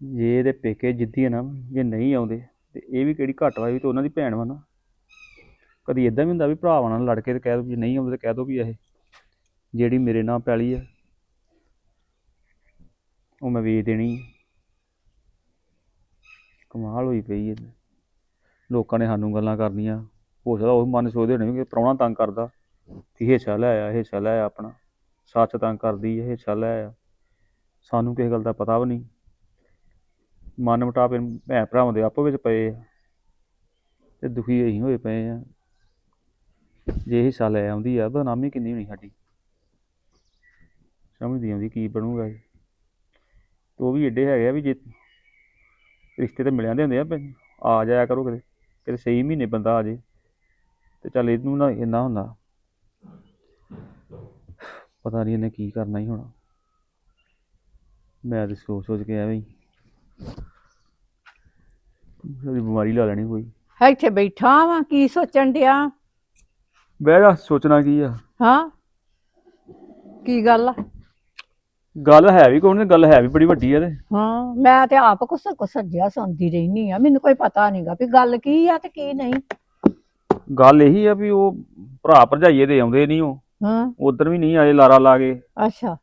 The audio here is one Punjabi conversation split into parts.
ਜੇ ਇਹਦੇ ਪੇਕੇ ਜਿੱਦੀ ਹੈ ਨਾ, ਜੇ ਨਹੀਂ ਆਉਂਦੇ, ਤੇ ਇਹ ਵੀ ਕਿਹੜੀ ਘੱਟ ਵਾ ਇਹ ਵੀ ਤੇ ਉਹਨਾਂ ਦੀ ਭੈਣ ਵਾ ਨਾ। ਕਦੀ ਇਦਾਂ ਵੀ ਹੁੰਦਾ ਵੀ ਭਰਾਵਾਂ ਨਾਲ ਲੜ ਕੇ ਤੇ ਕਹਿ ਦੋ ਵੀ ਨਹੀਂ ਆਉਂਦੇ ਤੇ ਕਹਿ ਦੋ ਵੀ ਇਹ, ਜਿਹੜੀ ਮੇਰੇ ਨਾਂ ਪੈਲੀ ਆ, ਉਹ ਮੈਂ ਵੇਚ ਦੇਣੀ ਆ। ਕਮਾਲ ਹੋਈ ਪਈ ਹੈ ਲੋਕਾਂ ਨੇ ਸਾਨੂੰ ਗੱਲਾਂ ਕਰਨੀਆਂ। ਹੋ ਸਕਦਾ ਉਹ ਮਨ ਸੋਚਦੇ ਹੋਣੇ ਵੀ ਕਿ ਪ੍ਰਾਹੁਣਾ ਤੰਗ ਕਰਦਾ। ਕਿ ਹਿੱਸਾ ਲੈ ਆਇਆ, ਹਿੱਸਾ ਲੈ ਆਇਆ ਆਪਣਾ। ਸੱਚ ਤੰਗ ਕਰਦੀ ਹੈ ਹਿੱਸਾ ਲੈ ਆਇਆ। ਸਾਨੂੰ ਕਿਸੇ ਗੱਲ ਦਾ ਪਤਾ ਵੀ ਨਹੀਂ। ਮਨ ਮੁਟਾਪੇ ਭੈਣ ਭਰਾਵਾਂ ਦੇ ਆਪੋ ਵਿੱਚ ਪਏ ਆ ਤੇ ਦੁਖੀ ਅਸੀਂ ਹੋਏ ਪਏ ਆ। ਜੇ ਹਿੱਸਾ ਲੈ ਆਉਂਦੀ ਆ, ਬਦਨਾਮੀ ਕਿੰਨੀ ਹੋਣੀ ਸਾਡੀ। ਸਮਝਦੀ ਆਉਂਦੀ ਕੀ ਬਣੂਗਾ ਜੀ ਤੇ ਉਹ ਵੀ ਏਡੇ ਹੈਗੇ ਆ ਵੀ ਜੇ ਰਿਸ਼ਤੇ ਤੇ ਮਿਲਿਆਂ ਦੇ ਹੁੰਦੇ ਆ ਵੀ ਆ ਜਾਇਆ ਕਰੋ ਕਿਤੇ ਕਿਤੇ ਸਹੀ ਮਹੀਨੇ ਬੰਦਾ ਆ ਜੇ। ਤੇ ਚੱਲ ਇਹਨੂੰ ਨਾ ਇੰਨਾ ਹੁੰਦਾ। ਪਤਾ ਨਹੀਂ ਇਹਨੇ ਕੀ ਕਰਨਾ ਹੀ ਹੋਣਾ। ਮੈਂ ਤੇ ਸੋਚ ਸੋਚ ਕੇ ਐਵੇਂ ਹੀ ਉਹਦੀ ਬਿਮਾਰੀ ਲਾ ਲੈਣੀ ਕੋਈ। ਇੱਥੇ ਬੈਠਾ ਵਾਂ ਕੀ ਸੋਚਣ ਡਿਆ? ਬਹਿ ਜਾ ਸੋਚਣਾ ਕੀ ਆ? ਹਾਂ। ਕੀ ਗੱਲ ਆ? ਗੱਲ ਹੈ ਵੀ ਕੋਈ ਨਹੀਂ ਗੱਲ ਹੈ ਵੀ ਬੜੀ ਵੱਡੀ ਆ ਤੇ। ਹਾਂ ਮੈਂ ਤੇ ਆਪ ਕੁਛ ਕੁਛ ਜਿਹਾ ਸੁਣਦੀ ਰਹਿਨੀ ਆ ਮੈਨੂੰ ਕੋਈ ਪਤਾ ਨਹੀਂਗਾ ਵੀ ਗੱਲ ਕੀ ਆ ਤੇ ਕੀ ਨਹੀਂ। ਗੱਲ ਇਹੀ ਆ ਵੀ ਉਹ ਭਰਾ ਭਰਜਾਈਏ ਦੇ ਆਉਂਦੇ ਨਹੀਂ ਉਹ। ਹਾਂ। ਉਧਰ ਵੀ ਨਹੀਂ ਆਏ ਲਾਰਾ ਲਾ ਕੇ। ਅੱਛਾ।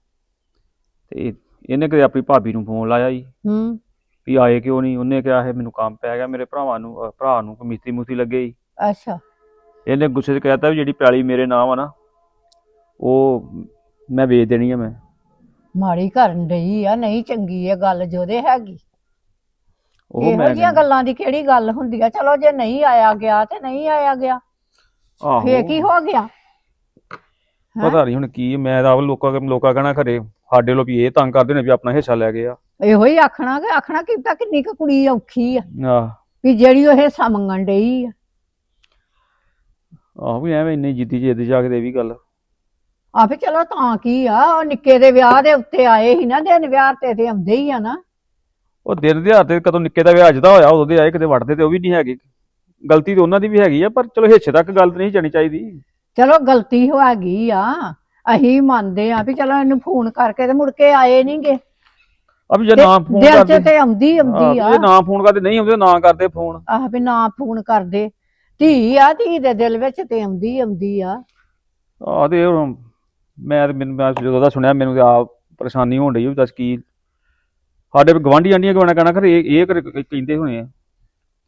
ਤੇ ਇਹਨੇ ਕਦੇ ਆਪਣੀ ਭਾਬੀ ਨੂੰ ਫੋਨ ਲਾਇਆ ਜੀ ਹੂੰ। ਵੀ ਆਏ ਕਿਉਂ ਨਹੀਂ? ਉਹਨੇ ਕਿਹਾ ਇਹ ਮੈਨੂੰ ਕੰਮ ਪੈ ਗਿਆ ਮੇਰੇ ਭਰਾਵਾਂ ਨੂੰ ਅਹ ਭਰਾ ਨੂੰ ਕੋਈ ਮਿਸਤਰੀ ਲੱਗੇ ਜੀ ਅੱਛਾ। ਇਹਨੇ ਗੁੱਸੇ 'ਚ ਕਹਿਤਾ ਵੀ ਜਿਹੜੀ ਪੈਲੀ ਮੇਰੇ ਨਾਮ ਆ ਨਾ ਉਹ ਮੈਂ ਵੇਚ ਦੇਣੀ ਆ ਮੈਂ। ਮਾੜੀ ਕਰਨ ਡਈ ਆ ਨਹੀਂ ਚੰਗੀ ਇਹ ਗੱਲ ਜੋਦੇ ਹੈਗੀ। ਉਹ ਇਹੋ ਮੈਂ ਜਿਹੀਆਂ ਗੱਲਾਂ ਦੀ ਕਿਹੜੀ ਗੱਲ ਹੁੰਦੀ ਆ? ਚਲੋ ਜੇ ਨਹੀਂ ਆਇਆ ਗਿਆ ਤੇ ਨਹੀਂ ਆਇਆ ਗਿਆ। ਆਹੋ। ਫੇਰ ਕੀ ਹੋ ਗਿਆ? ਪਤਾ ਨਹੀਂ ਹੁਣ ਕੀ ਮੈਂ ਤਾਂ ਆਪ ਲੋਕਾਂ ਲੋਕਾਂ ਕਹਿਣਾ ਖਰੇ। ਸਾਡੇ ਵੱਲੋਂ ਵੀ ਇਹ ਤੰਗ ਕਰਦੇ ਨੇ ਵੀ ਆਪਣਾ ਹਿੱਸਾ ਲੈ ਗਏ ਆ। ਇਹੋ ਹੀ ਆਖਣਾ ਕਿ ਆਖਣਾ ਕਿ ਤਾਂ ਕਿੰਨੀ ਕੁ ਕੁੜੀ ਔਖੀ ਆ ਆਹ। ਵੀ ਜਿਹੜੀ ਉਹ ਹਿੱਸਾ ਮੰਗਣ ਡਈ ਆ। ਆਹੋ ਵੀ ਐਵੇਂ ਇੰਨੀ ਜਿੱਦੀ ਜਿੱਦ ਜਾ ਕੇ ਇਹ ਵੀ ਗੱਲ। ਆਪੇ ਚਲੋ ਤਾਂ ਕੀ ਆ ਉਹ ਨਿੱਕੇ ਦੇ ਵਿਆਹ ਦੇ ਉੱਤੇ ਆਏ ਸੀ ਨਾ ਦਿਨ ਵਿਆਹ ਤੇ ਤੇ ਆਉਂਦੇ ਹੀ ਆ ਨਾ। ਉਹ ਦਿਨ ਦਿਹਾੜ ਤੇ ਕਦੋਂ ਨਿੱਕੇ ਦਾ ਵਿਆਹ ਅੱਜ ਦਾ ਹੋਇਆ ਉਦੋਂ ਦੇ ਆਏ ਕਿਤੇ ਵੜਦੇ ਤੇ ਉਹ ਵੀ ਨਹੀਂ ਹੈਗੇ। ਗਲਤੀ ਤੇ ਉਹਨਾਂ ਦੀ ਵੀ ਹੈਗੀ ਆ ਪਰ ਚਲੋ ਹਿੱਸੇ ਤੱਕ ਗੱਲ ਤੇ ਨਹੀਂ ਜਾਣੀ ਚਾਹੀਦੀ। ਚਲੋ ਗਲਤੀ ਹੋ ਗਈ ਆ। ਅਸੀਂ ਮੰਨਦੇ ਆ ਵੀ ਚਲੋ ਇਹਨੂੰ ਫੋਨ ਕਰਕੇ ਤੇ ਮੁੜ ਕੇ ਆਏ ਨਹੀਂਗੇ। ਆ ਵੀ ਜੇ ਨਾ ਫੋਨ ਦਿਲ ਕਰਦੇ ਚ ਤੇ ਆਉਂਦੀ ਆਉਂਦੀ ਆ ਜੇ ਨਾ ਫੋਨ ਕਰਦੇ ਨਹੀਂ ਆਉਂਦੇ ਨਾ ਕਰਦੇ ਫੋਨ। ਆਹ ਵੀ ਨਾ ਫੋਨ ਕਰਦੇ। ਧੀ ਆ ਧੀ ਦੇ ਦਿਲ ਵਿੱਚ ਤੇ ਆਉਂਦੀ ਆਉਂਦੀ ਆ। ਆ ਤੇ ਮੈਂ ਤੇ ਮੈਨੂੰ ਮੈਂ ਜਦੋਂ ਦਾ ਸੁਣਿਆ ਮੈਨੂੰ ਤੇ ਆਪ ਪਰੇਸ਼ਾਨੀ ਹੋਣ ਡਈ ਵੀ ਦੱਸ ਕੀ। ਸਾਡੇ ਗਵਾਂਢੀ ਆਂਡੀਆਂ ਗਵਾਣਾ ਕਹਿਣਾ ਖਰੇ ਇਹ ਇਹ ਕਰੇ- ਕਹਿੰਦੇ ਹੋਣੇ ਆ।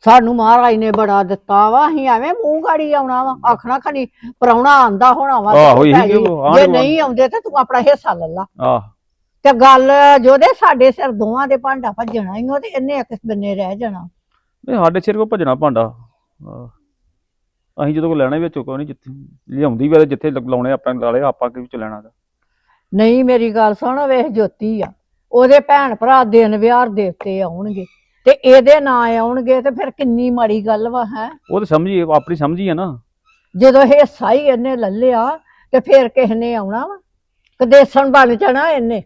ਸਾਨੂੰ ਮਹਾਰਾਜ ਨੇ ਬੜਾ ਦਿੱਤਾ ਵਾ ਅਸੀਂ ਐਵੇਂ ਮੂੰਹ ਗਾੜੀ ਆਉਣਾ ਵਾ ਆਖਣਾ ਖਣੀ ਪਰਾਉਣਾ ਆਂਦਾ ਹੋਣਾ ਵਾ ਆਹੋ, ਇਹੀ ਉਹ ਆਂਢ ਜੇ ਗੁਆਂਢ- ਨਹੀਂ ਆਉਂਦੇ ਤੇ ਤੂੰ ਆਪਣਾ ਹਿੱਸਾ ਲੈ ਲਾ। ਆਹ। ਤੇ ਗੱਲ ਜੋਦੇ ਸਾਡੇ ਸਿਰ ਦੋਵਾਂ ਦੇ ਭਾਂਡਾ ਭੱਜਣਾ ਹੀ ਉਹ ਤੇ ਇਹਨੇ ਇੱਕ ਬੰਨੇ ਰਹਿ ਜਾਣਾ। ਇਹ ਸਾਡੇ ਸਿਰ ਕੋ ਭਜਣਾ ਭਾਂਡਾ। ਆਹ। ਅਸੀਂ ਜਦੋਂ ਕੋ ਲੈਣਾ ਵਿੱਚੋਂ ਕੋਈ ਨਹੀਂ ਜਿੱਥੇ ਲਿਆਉਂਦੀ ਵੇ ਜਿੱਥੇ ਲ- ਲਾਉਣੇ ਆਪਣੇ ਲਾਲੇ ਆਪਾਂ ਕਿ ਵਿੱਚ ਲੈਣਾ। ਨਹੀਂ ਮੇਰੀ ਗੱਲ ਸੁਣ ਵੇਖ ਜੋਤੀ ਆ ਉਹਦੇ ਭੈਣ ਭਰਾ ਦਿਨ ਵਿਆਹ ਦੇ ਉੱਤੇ ਆਉਣਗੇ। ਤੇ ਇਹਦੇ ਨਾਂ ਆਉਣਗੇ ਤੇ ਫਿਰ ਕਿੰਨੀ ਮਾੜੀ ਗੱਲ ਵਾ ਹੈ? ਉਹ ਤਾਂ ਸਮਝੀ ਆਪਣੀ ਸਮਝੀ ਆ ਨਾ। ਜਦੋਂ ਹਿੱਸਾ ਹੀ ਇਹਨੇ ਲੱਲਿਆ ਤੇ ਫਿਰ ਕਿਸ ਨੇ ਆਉਣਾ ਵਾ? ਕਦੇਸਣ ਬਣ ਜਾਣਾ ਇਹਨੇ।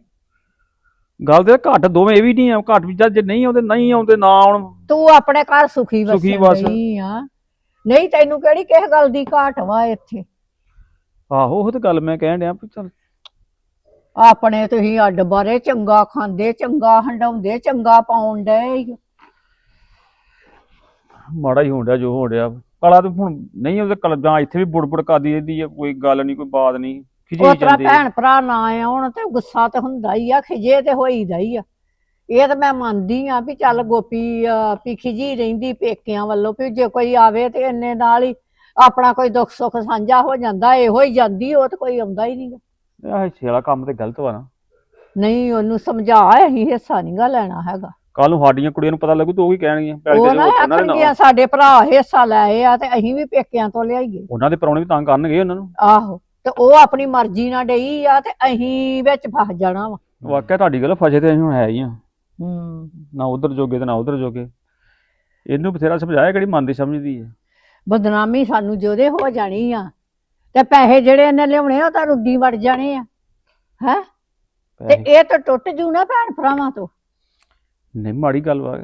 ਗੱਲ ਤੇ ਘੱਟ ਦੋਵੇਂ ਇਹ ਵੀ ਨਹੀਂ ਆ ਘੱਟ ਵੀ ਜਦ ਜੇ ਨਹੀਂ ਆਉਂਦੇ ਨਹੀਂ ਆਉਂਦੇ ਨਾ ਆਉਣ। ਤੂੰ ਆਪਣੇ ਘਰ ਸੁਖੀ ਸੁਖੀ ਵਸ। ਰਹੀ ਆ। ਨਹੀਂ ਤੈਨੂੰ ਕਿਹੜੀ ਕਿਸ ਗੱਲ ਦੀ ਘਾਟ ਵਾ ਇੱਥੇ? ਆਹੋ ਉਹ ਤਾਂ ਗੱਲ ਮੈਂ ਕਹਿਣ ਡਿਆ ਵੀ ਚੱਲ। ਆਪਣੇ ਤੁਸੀਂ ਅੱਡ ਬਾਰੇ ਚੰਗਾ ਖਾਂਦੇ ਚੰਗਾ ਹੰਡਾਉਂਦੇ ਚੰਗਾ ਪਾਉਣ ਡਏ ਈ। ਓ। ਮਾੜਾ ਹੀ ਹੋਣ ਡਿਆ ਜੋ ਹੋਣ ਡਿਆ। ਕਲਾ ਤੇ ਹੁਣ ਨਹੀਂ ਉਹਦੇ ਕਲ ਜਾਂ ਇੱਥੇ ਵੀ ਬੁੜਬੁੜ ਕਰਦੀ ਰਹਿੰਦੀ ਆ ਕੋਈ ਗੱਲ ਨਹੀਂ ਕੋਈ ਬਾਤ ਨਹੀਂ ਖਿਜੀ ਉਹ ਜਾਂਦੇ ਭੈਣ ਭਰਾ ਨਾ ਆਉਣ ਤੇ ਗੁੱਸਾ ਤੇ ਹੁੰਦਾ ਹੀ ਆ ਖਿਜੇ ਤੇ ਹੋਈਦਾ ਹੀ ਆ। ਇਹ ਤਾਂ ਮੈਂ ਮੰਨਦੀ ਆ ਵੀ ਚੱਲ ਗੋਪੀ ਅਹ, ਵੀ ਖਿਜੀ ਰਹਿੰਦੀ ਪੇਕਿਆਂ ਵੱਲੋਂ ਵੀ ਜੇ ਕੋਈ ਆਵੇ ਤੇ ਇੰਨੇ ਨਾਲ ਹੀ ਆਪਣਾ ਕੋਈ ਦੁੱਖ ਸੁੱਖ ਸਾਂਝਾ ਹੋ ਜਾਂਦਾ ਇਹੋ ਹੀ ਜਾਂਦੀ ਉਹ ਤੇ ਕੋਈ ਆਉਂਦਾ ਹੀ ਨਹੀਂ। ਇਹ ਹਿੱਸੇ ਵਾਲਾ ਕੰਮ ਤੇ ਗਲਤ ਵਾ ਨਾ। ਨਹੀਂ ਉਹਨੂੰ ਸਮਝਾ ਅਸੀਂ ਹਿੱਸਾ ਨਹੀਂਗਾ ਲੈਣਾ ਹੈਗਾ। ਕੱਲ ਨੂੰ ਸਾਡੀਆਂ ਕੁੜੀਆਂ ਨੂੰ ਪਤਾ ਲੱਗੂ ਤੇ ਉਹ ਵੀ ਕਹਿਣਗੀਆਂ ਪੈਲੀ ਉਹ ਨਾ ਉਹਨਾਂ ਦੇ ਆਖਣਗੀਆਂ ਨਾਲ- ਸਾਡੇ ਭਰਾ ਹਿੱਸਾ ਲਏ ਆ ਤੇ ਅਸੀਂ ਵੀ ਪੇਕਿਆਂ ਤੋਂ ਲਿਆਈਏ। ਉਹਨਾਂ ਦੇ ਪਰੌਣੇ ਵੀ ਤੰਗ ਕਰਨਗੇ ਉਹਨਾਂ ਨੂੰ। ਆਹੋ ਤੇ ਉਹ ਆਪਣੀ ਮਰਜ਼ੀ ਨਾਲ ਡਈ ਆ ਤੇ ਅਸੀਂ ਵਿੱਚ ਫਸ ਜਾਣਾ ਵਾ। ਵਾਕਿਆ ਤੁਹਾਡੀ ਗੱਲ ਫਸੇ ਤੇ ਅਸੀਂ ਹੁਣ ਹੈ ਹੀ ਆ। ਹੂੰ। ਨਾ ਉਧਰ ਜੋਗੇ ਤੇ ਨਾ ਉਧਰ ਜੋਗੇ। ਇਹਨੂੰ ਬਥੇਰਾ ਸਮਝਾਇਆ ਕਿਹੜੀ ਮੰਨਦੀ ਸਮਝਦੀ ਹੈ ਬਦਨਾਮੀ ਸਾਨੂੰ ਜੋਦੇ ਹੋ ਜਾਣੀ ਆ। ਤੇ ਪੈਸੇ ਜਿਹੜੇ ਇਹਨੇ ਲਿਆਉਣੇ ਆ ਉਹ ਤਾਂ ਰੁੱਡੀ ਵੜ ਜਾਣੇ ਆ। ਹੈ? ਤੇ ਇਹ ਤਾਂ ਟੁੱਟ ਜੂ ਨਾ ਭੈਣ ਭਰਾਵਾਂ ਤੋਂ। ਨਹੀਂ ਮਾੜੀ ਗੱਲ ਵਾ।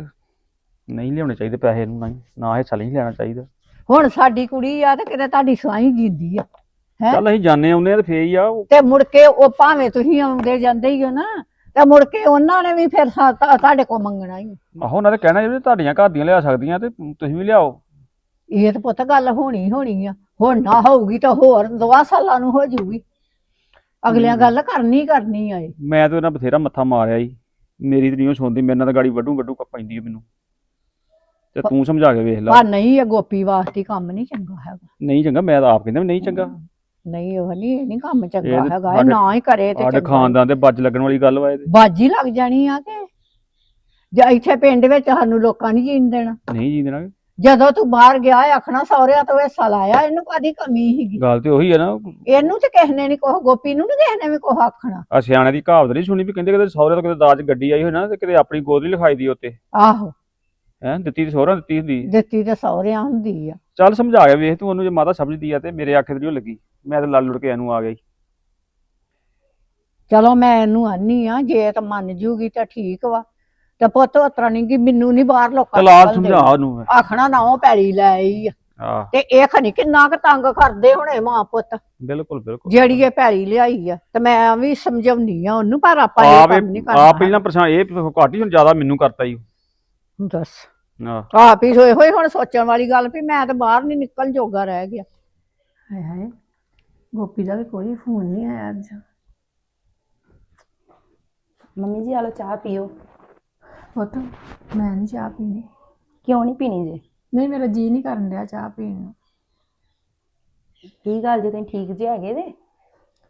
ਨਹੀਂ ਲਿਆਉਣੇ ਚਾਹੀਦੇ ਪੈਸੇ ਨੂੰ ਨਹੀਂ ਨਾ ਹਿੱਸਾ ਨਹੀਂ ਲੈਣਾ ਚਾਹੀਦਾ। ਹੁਣ ਸਾਡੀ ਕੁੜੀ ਆ ਤੇ ਕਿਤੇ ਤੁਹਾਡੀ ਸਵਾਈ ਜਿੰਦੀ ਆ ਹੈ? ਚੱਲ ਅਸੀਂ ਜਾਣੇ ਆਉਂਦੇ ਆ ਤੇ ਫੇਰ ਹੀ ਆ ਉਹ- ਤੇ ਮੁੜ ਕੇ ਉਹ ਭਾਵੇਂ ਤੁਸੀਂ ਆਉਂਦੇ ਜਾਂਦੇ ਹੀ ਹੋ ਨਾ ਤੇ ਮੁੜ ਕੇ ਉਹਨਾਂ ਨੇ ਵੀ ਫਿਰ ਸਾ- ਤੁਹਾ- ਤੁਹਾਡੇ ਕੋਲ ਮੰਗਣਾ ਹੀ। ਆਹੋ ਉਹਨਾਂ ਨੇ ਕਹਿਣਾ ਜੀ ਤੁਹਾਡੀਆਂ ਘਰ ਦੀਆਂ ਲਿਆ ਸਕਦੀਆਂ ਤੇ ਤੁਸੀਂ ਵੀ ਲਿਆਓ। ਇਹ ਤਾਂ ਪੁੱਤ ਗੱਲ ਹੋਣੀ ਹੋਣੀ ਆ। ਹੁਣ ਨਾ ਹੋਊਗੀ ਤਾਂ ਹੋਰ ਦਵਾ ਸਾਲਾਂ ਨੂੰ ਹੋ ਜਾਊਗੀ। ਅਗਲਿਆਂ। ਗੱਲ ਕਰਨੀ ਕਰਨੀ ਆ ਇਹ। ਮੈਂ ਤੇ ਉਹਨਾਂ ਬਥੇਰਾ ਮੱਥਾ ਮਾਰਿਆ ਜੀ ਮੇਰੀ ਤੇ ਨਹੀਂ ਉਹ ਸੁਣਦੀ ਮੇਰੇ ਨਾਲ ਤਾਂ ਗਾੜੀ ਵੱਡੂ ਵੱਡੂ ਕੱਪ ਪੈਂਦੀ ਹੈ ਮੈਨੂੰ। ਤੇ ਤੂੰ ਸਮਝਾ ਕੇ ਵੇਖ ਲੈ। ਪਰ ਨਹੀਂ ਇਹ ਗੋਪੀ ਵਾਸਤੇ ਕੰਮ ਨਹੀਂ ਚੰਗਾ ਹੈਗਾ। ਨਹੀਂ ਚੰਗਾ ਮੈਂ ਤਾਂ ਆਪ ਕਹਿੰਦਾ ਵੀ ਨਹੀਂ ਚੰਗਾ। ਨਹੀਂ ਉਹ ਨਹੀਂ ਇਹ ਨਹੀਂ ਕੰਮ ਚੰਗਾ ਇਹ ਤੇ ਹੈਗਾ ਇਹ ਸਾਡੇ- ਨਾ ਹੀ ਕਰੇ ਤੇ ਸਾਡੇ ਚੰਗਾ। ਖਾਨਦਾਨ ਦੇ ਬੱਜ ਲੱਗਣ ਵਾਲੀ ਗੱਲ ਵਾ ਇਹ ਤੇ ਬਾਜੀ ਲੱਗ ਜਾਣੀ ਆ ਕਿ? ਜੇ ਇੱਥੇ ਪਿੰਡ ਵਿੱਚ ਸਾਨੂੰ ਲੋਕਾਂ ਨਹੀਂ ਜੀਣ ਦੇਣਾ। ਨਹੀਂ ਜੀ ਦੇਣਾ। ਜਦੋਂ ਤੂੰ ਬਾਹਰ ਗਿਆ ਆਖਣਾ ਸਹੁਰਿਆਂ ਤੋਂ ਹਿੱਸਾ ਲਾਇਆ ਇਹਨੂੰ ਕਾਦੀ ਕਮੀ ਸੀਗੀ? ਗੱਲ ਤੇ ਉਹੀ ਹੈ ਨਾ। ਇਹਨੂੰ ਤੇ ਕਿਸੇ ਨੇ ਨਹੀਂ ਕੋਹ ਗੋਪੀ ਨੂੰ ਨਹੀਂ ਕਿਸੇ ਨੇ ਵੀ ਕੋਹ ਆਖਣਾ। ਆ ਸਿਆਣੇ ਦੀ ਕਹਾਵਤ ਨਹੀਂ ਸੁਣੀ ਵੀ ਕਹਿੰਦੇ ਕਿਤੇ ਸਹੁਰੇ ਤੋਂ ਕਿਤੇ ਦਾਜ ਗੱਡੀ ਆਈ ਹੋਈ ਨਾ ਤੇ ਕਿਤੇ ਆਪਣੀ ਗੋਦ ਨਹੀਂ ਲਿਖਾਈ ਦੀ ਉੱਤੇ। ਆਹੋ। ਹੈ ਦਿੱਤੀ ਤੇ ਸਹੁਰਾ ਦਿੱਤੀ ਹੁੰਦੀ। ਦਿੱਤੀ ਤੇ ਸਹੁਰਿਆਂ ਹੁੰਦੀ ਆ। ਚੱਲ ਸਮਝਾ ਕੇ ਵੇਖ ਤੂੰ ਉਹਨੂੰ ਜੇ ਮਾਤਾ ਸਮਝਦੀ ਆ ਤੇ ਮੇਰੇ ਆਖੇ ਤੇ ਉਹ ਲੱਗੀ। ਮੈਂ ਤੇ ਲੜ ਲੁੜ ਕੇ ਇਹਨੂੰ ਆ ਗਈ ਚਲੋ ਮੈਂ ਇਹਨੂੰ ਆਨੀ ਆ ਜੇ ਤਾਂ ਮੰਨ ਜੂਗੀ ਤਾਂ ਠੀਕ ਵਾ। ਤੇ ਪੁੱਤ ਉਤਰਾ ਨਹੀਂ ਕਿ ਮੈਨੂੰ ਨਹੀਂ ਬਾਹਰ ਲੋਕਾਂ ਚਲ ਆ ਨਿਕਲਣ ਸਮਝਾ ਦੇਣਾ। ਉਹਨੂੰ ਮੈਂ। ਆਖਣਾ ਨਾ ਉਹ ਪੈਲੀ ਲੈ ਆਈ ਆ। ਤੇ ਇਹ ਖਨੀ ਕਿੰਨਾ ਕੁ ਤੰਗ ਕਰਦੇ ਹੋਣੇ ਮਾਂ ਪੁੱਤ। ਬਿਲਕੁਲ ਬਿਲਕੁਲ। ਜਿਹੜੀ ਇਹ ਪੈਲੀ ਲਿਆਈ ਆ ਤੇ ਮੈਂ ਵੀ ਸਮਝਾਉਣੀ ਆ ਉਹਨੂੰ ਪਰ ਆਪਾਂ ਇਹ ਆਪ ਕੰਮ ਨਹੀਂ ਇਹ- ਕਰਨਾ ਆਪ ਪਹਿਲਾਂ ਪਰੇਸ਼ਾਨ ਇਹ ਘਾਟੀ ਹੁਣ ਜ਼ਿਆਦਾ ਮੈਨੂੰ ਕਰਤਾ ਹੀ ਦੱਸ। ਆ ਆਪ ਹੀ ਹੋਏ ਹੋਏ ਹੁਣ ਸੋਚਣ ਵਾਲੀ ਗੱਲ ਵੀ ਮੈਂ ਤਾਂ ਬਾਹਰ ਨਹੀਂ ਨਿਕਲ ਜੋਗਾ ਰਹਿ ਗਿਆ। ਹਾਏ ਹਾਏ ਗੋਪੀ ਦਾ ਵੀ ਕੋਈ ਫੋਨ ਨਹੀਂ ਆਇਆ ਅੱਜ। ਮੰਮੀ ਜੀ ਆਲੋ ਚਾਹ ਪੀਓ। ਪੁੱਤ ਮੈਂ ਨਹੀਂ ਚਾਹ ਪੀਣੀ। ਕਿਉਂ ਨਹੀਂ ਪੀਣੀ ਜੇ? ਨਹੀਂ ਮੇਰਾ ਜੀ ਨਹੀਂ ਕਰਨ ਡਿਆ ਚਾਹ ਪੀਣ ਨੂੰ। ਕੀ ਗੱਲ ਜੇ ਤੁਸੀਂ ਠੀਕ ਜੇ ਹੈਗੇ ਜੇ?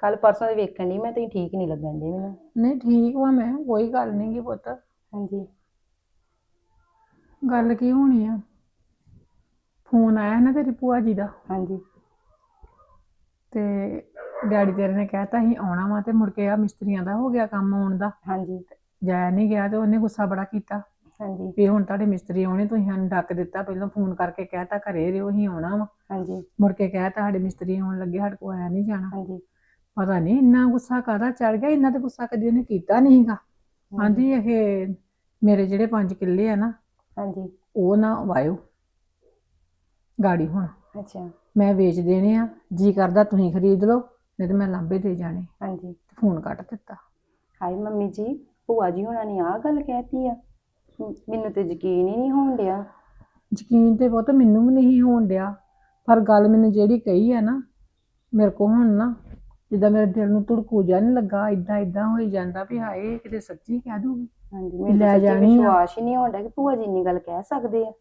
ਕੱਲ ਪਰਸੋਂ ਦੇ ਵੇਖਣ ਦੀ ਮੈਂ ਤੁਸੀਂ ਠੀਕ ਨਹੀਂ ਲੱਗਣ ਦੇ ਮੈਨੂੰ। ਨਹੀਂ ਠੀਕ ਵਾ ਮੈਂ ਕੋਈ ਗੱਲ ਨਹੀਂ ਗੀ ਪੁੱਤ। ਹਾਂਜੀ। ਗੱਲ ਕੀ ਹੋਣੀ ਆ? ਫੋਨ ਆਇਆ ਨਾ ਤੇਰੀ ਭੂਆ ਜੀ ਦਾ। ਹਾਂਜੀ। ਤੇ ਡੈਡੀ ਤੇਰੇ ਨੇ ਕਹਿਤਾ ਸੀ ਆਉਣਾ ਵਾ ਤੇ ਮੁੜ ਕੇ ਆ ਮਿਸਤਰੀਆਂ ਦਾ ਹੋ ਗਿਆ ਕੰਮ ਆਉਣ ਦਾ। ਹਾਂਜੀ। ਜਾਇਆ ਨਹੀਂ ਗਿਆ ਤੇ ਉਹਨੇ ਗੁੱਸਾ ਬੜਾ ਕੀਤਾ। ਹਾਂਜੀ। ਵੀ ਹੁਣ ਤੁਹਾਡੇ ਮਿਸਤਰੀ ਆਉਣੇ ਤੁਸੀਂ ਸਾਨੂੰ ਡੱਕ ਦਿੱਤਾ ਪਹਿਲਾਂ ਫੋਨ ਕਰਕੇ ਕਹਿਤਾ ਘਰੇ ਰਿਓ ਅਸੀਂ ਆਉਣਾ ਵਾ। ਹਾਂਜੀ। ਮੁੜ ਕੇ ਕਹਿਤਾ ਸਾਡੇ ਮਿਸਤਰੀ ਆਉਣ ਲੱਗੇ ਸਾਡੇ ਕੋਲ ਆਇਆ ਨਹੀਂ ਜਾਣਾ। ਹਾਂਜੀ। ਪਤਾ ਨਹੀਂ ਇੰਨਾ ਗੁੱਸਾ ਕਾਹਦਾ ਚੜ ਗਿਆ ਇੰਨਾ ਤੇ ਗੁੱਸਾ ਕਦੀ ਉਹਨੇ ਕੀਤਾ ਨਹੀਂ ਹੈਗਾ ਹਾਂਜੀ। ਇਹ ਮੇਰੇ ਜਿਹੜੇ 5 ਕਿੱਲੇ ਆ ਨਾ ਹਾਂਜੀ। ਉਹ ਨਾ ਵਾਇਓ। ਗਾੜੀ ਹੁਣ। ਅੱਛਾ। ਮੈਂ ਵੇਚ ਦੇਣੇ ਆ ਜੀ ਕਰਦਾ ਤੁਸੀਂ ਖਰੀਦ ਲਓ ਨਹੀਂ ਤੇ ਮੈਂ ਲਾਂਬੇ ਦੇ ਜਾਣੇ। ਹਾਂਜੀ। ਫੋਨ ਕੱਟ ਦਿੱਤਾ। ਹਾਏ ਮੰਮੀ ਜੀ। ਭੂਆ ਜੀ ਹੁਣਾਂ ਨੇ ਆਹ ਗੱਲ ਕਹਿਤੀ ਆ। ਮ- ਮੈਨੂੰ ਤੇ ਯਕੀਨ ਹੀ ਨਹੀਂ ਹੋਣ ਡਿਆ। ਯਕੀਨ ਤੇ ਬਹੁਤ ਮੈਨੂੰ ਵੀ ਨਹੀਂ ਹੋਣ ਡਿਆ ਪਰ ਗੱਲ ਮੈਨੂੰ ਜਿਹੜੀ ਕਹੀ ਆ ਨਾ ਮੇਰੇ ਕੋ ਹੁਣ ਨਾ ਜਿੱਦਾਂ ਮੇਰੇ ਦਿਲ ਨੂੰ ਧੜਕੂ ਜਾ ਨਹੀਂ ਲੱਗਾ ਇਦਾਂ ਇਦਾਂ ਹੋਈ ਜਾਂਦਾ ਵੀ ਹਾਏ ਇਹ ਕਿਤੇ ਸੱਚੀ ਕਹਿ ਦੂਗੀ। ਹਾਂਜੀ ਮੈਨੂੰ ਲੈ ਤਾਂ ਸੱਚੀ ਜਾਣੀ ਆ। ਵਿਸ਼ਵਾਸ ਹੀ ਨਹੀਂ ਹੋਣ ਡਿਆ ਕਿ ਭੂਆ ਜੀ ਇੰਨੀ ਗੱਲ ਕਹਿ ਸਕਦੇ ਆ।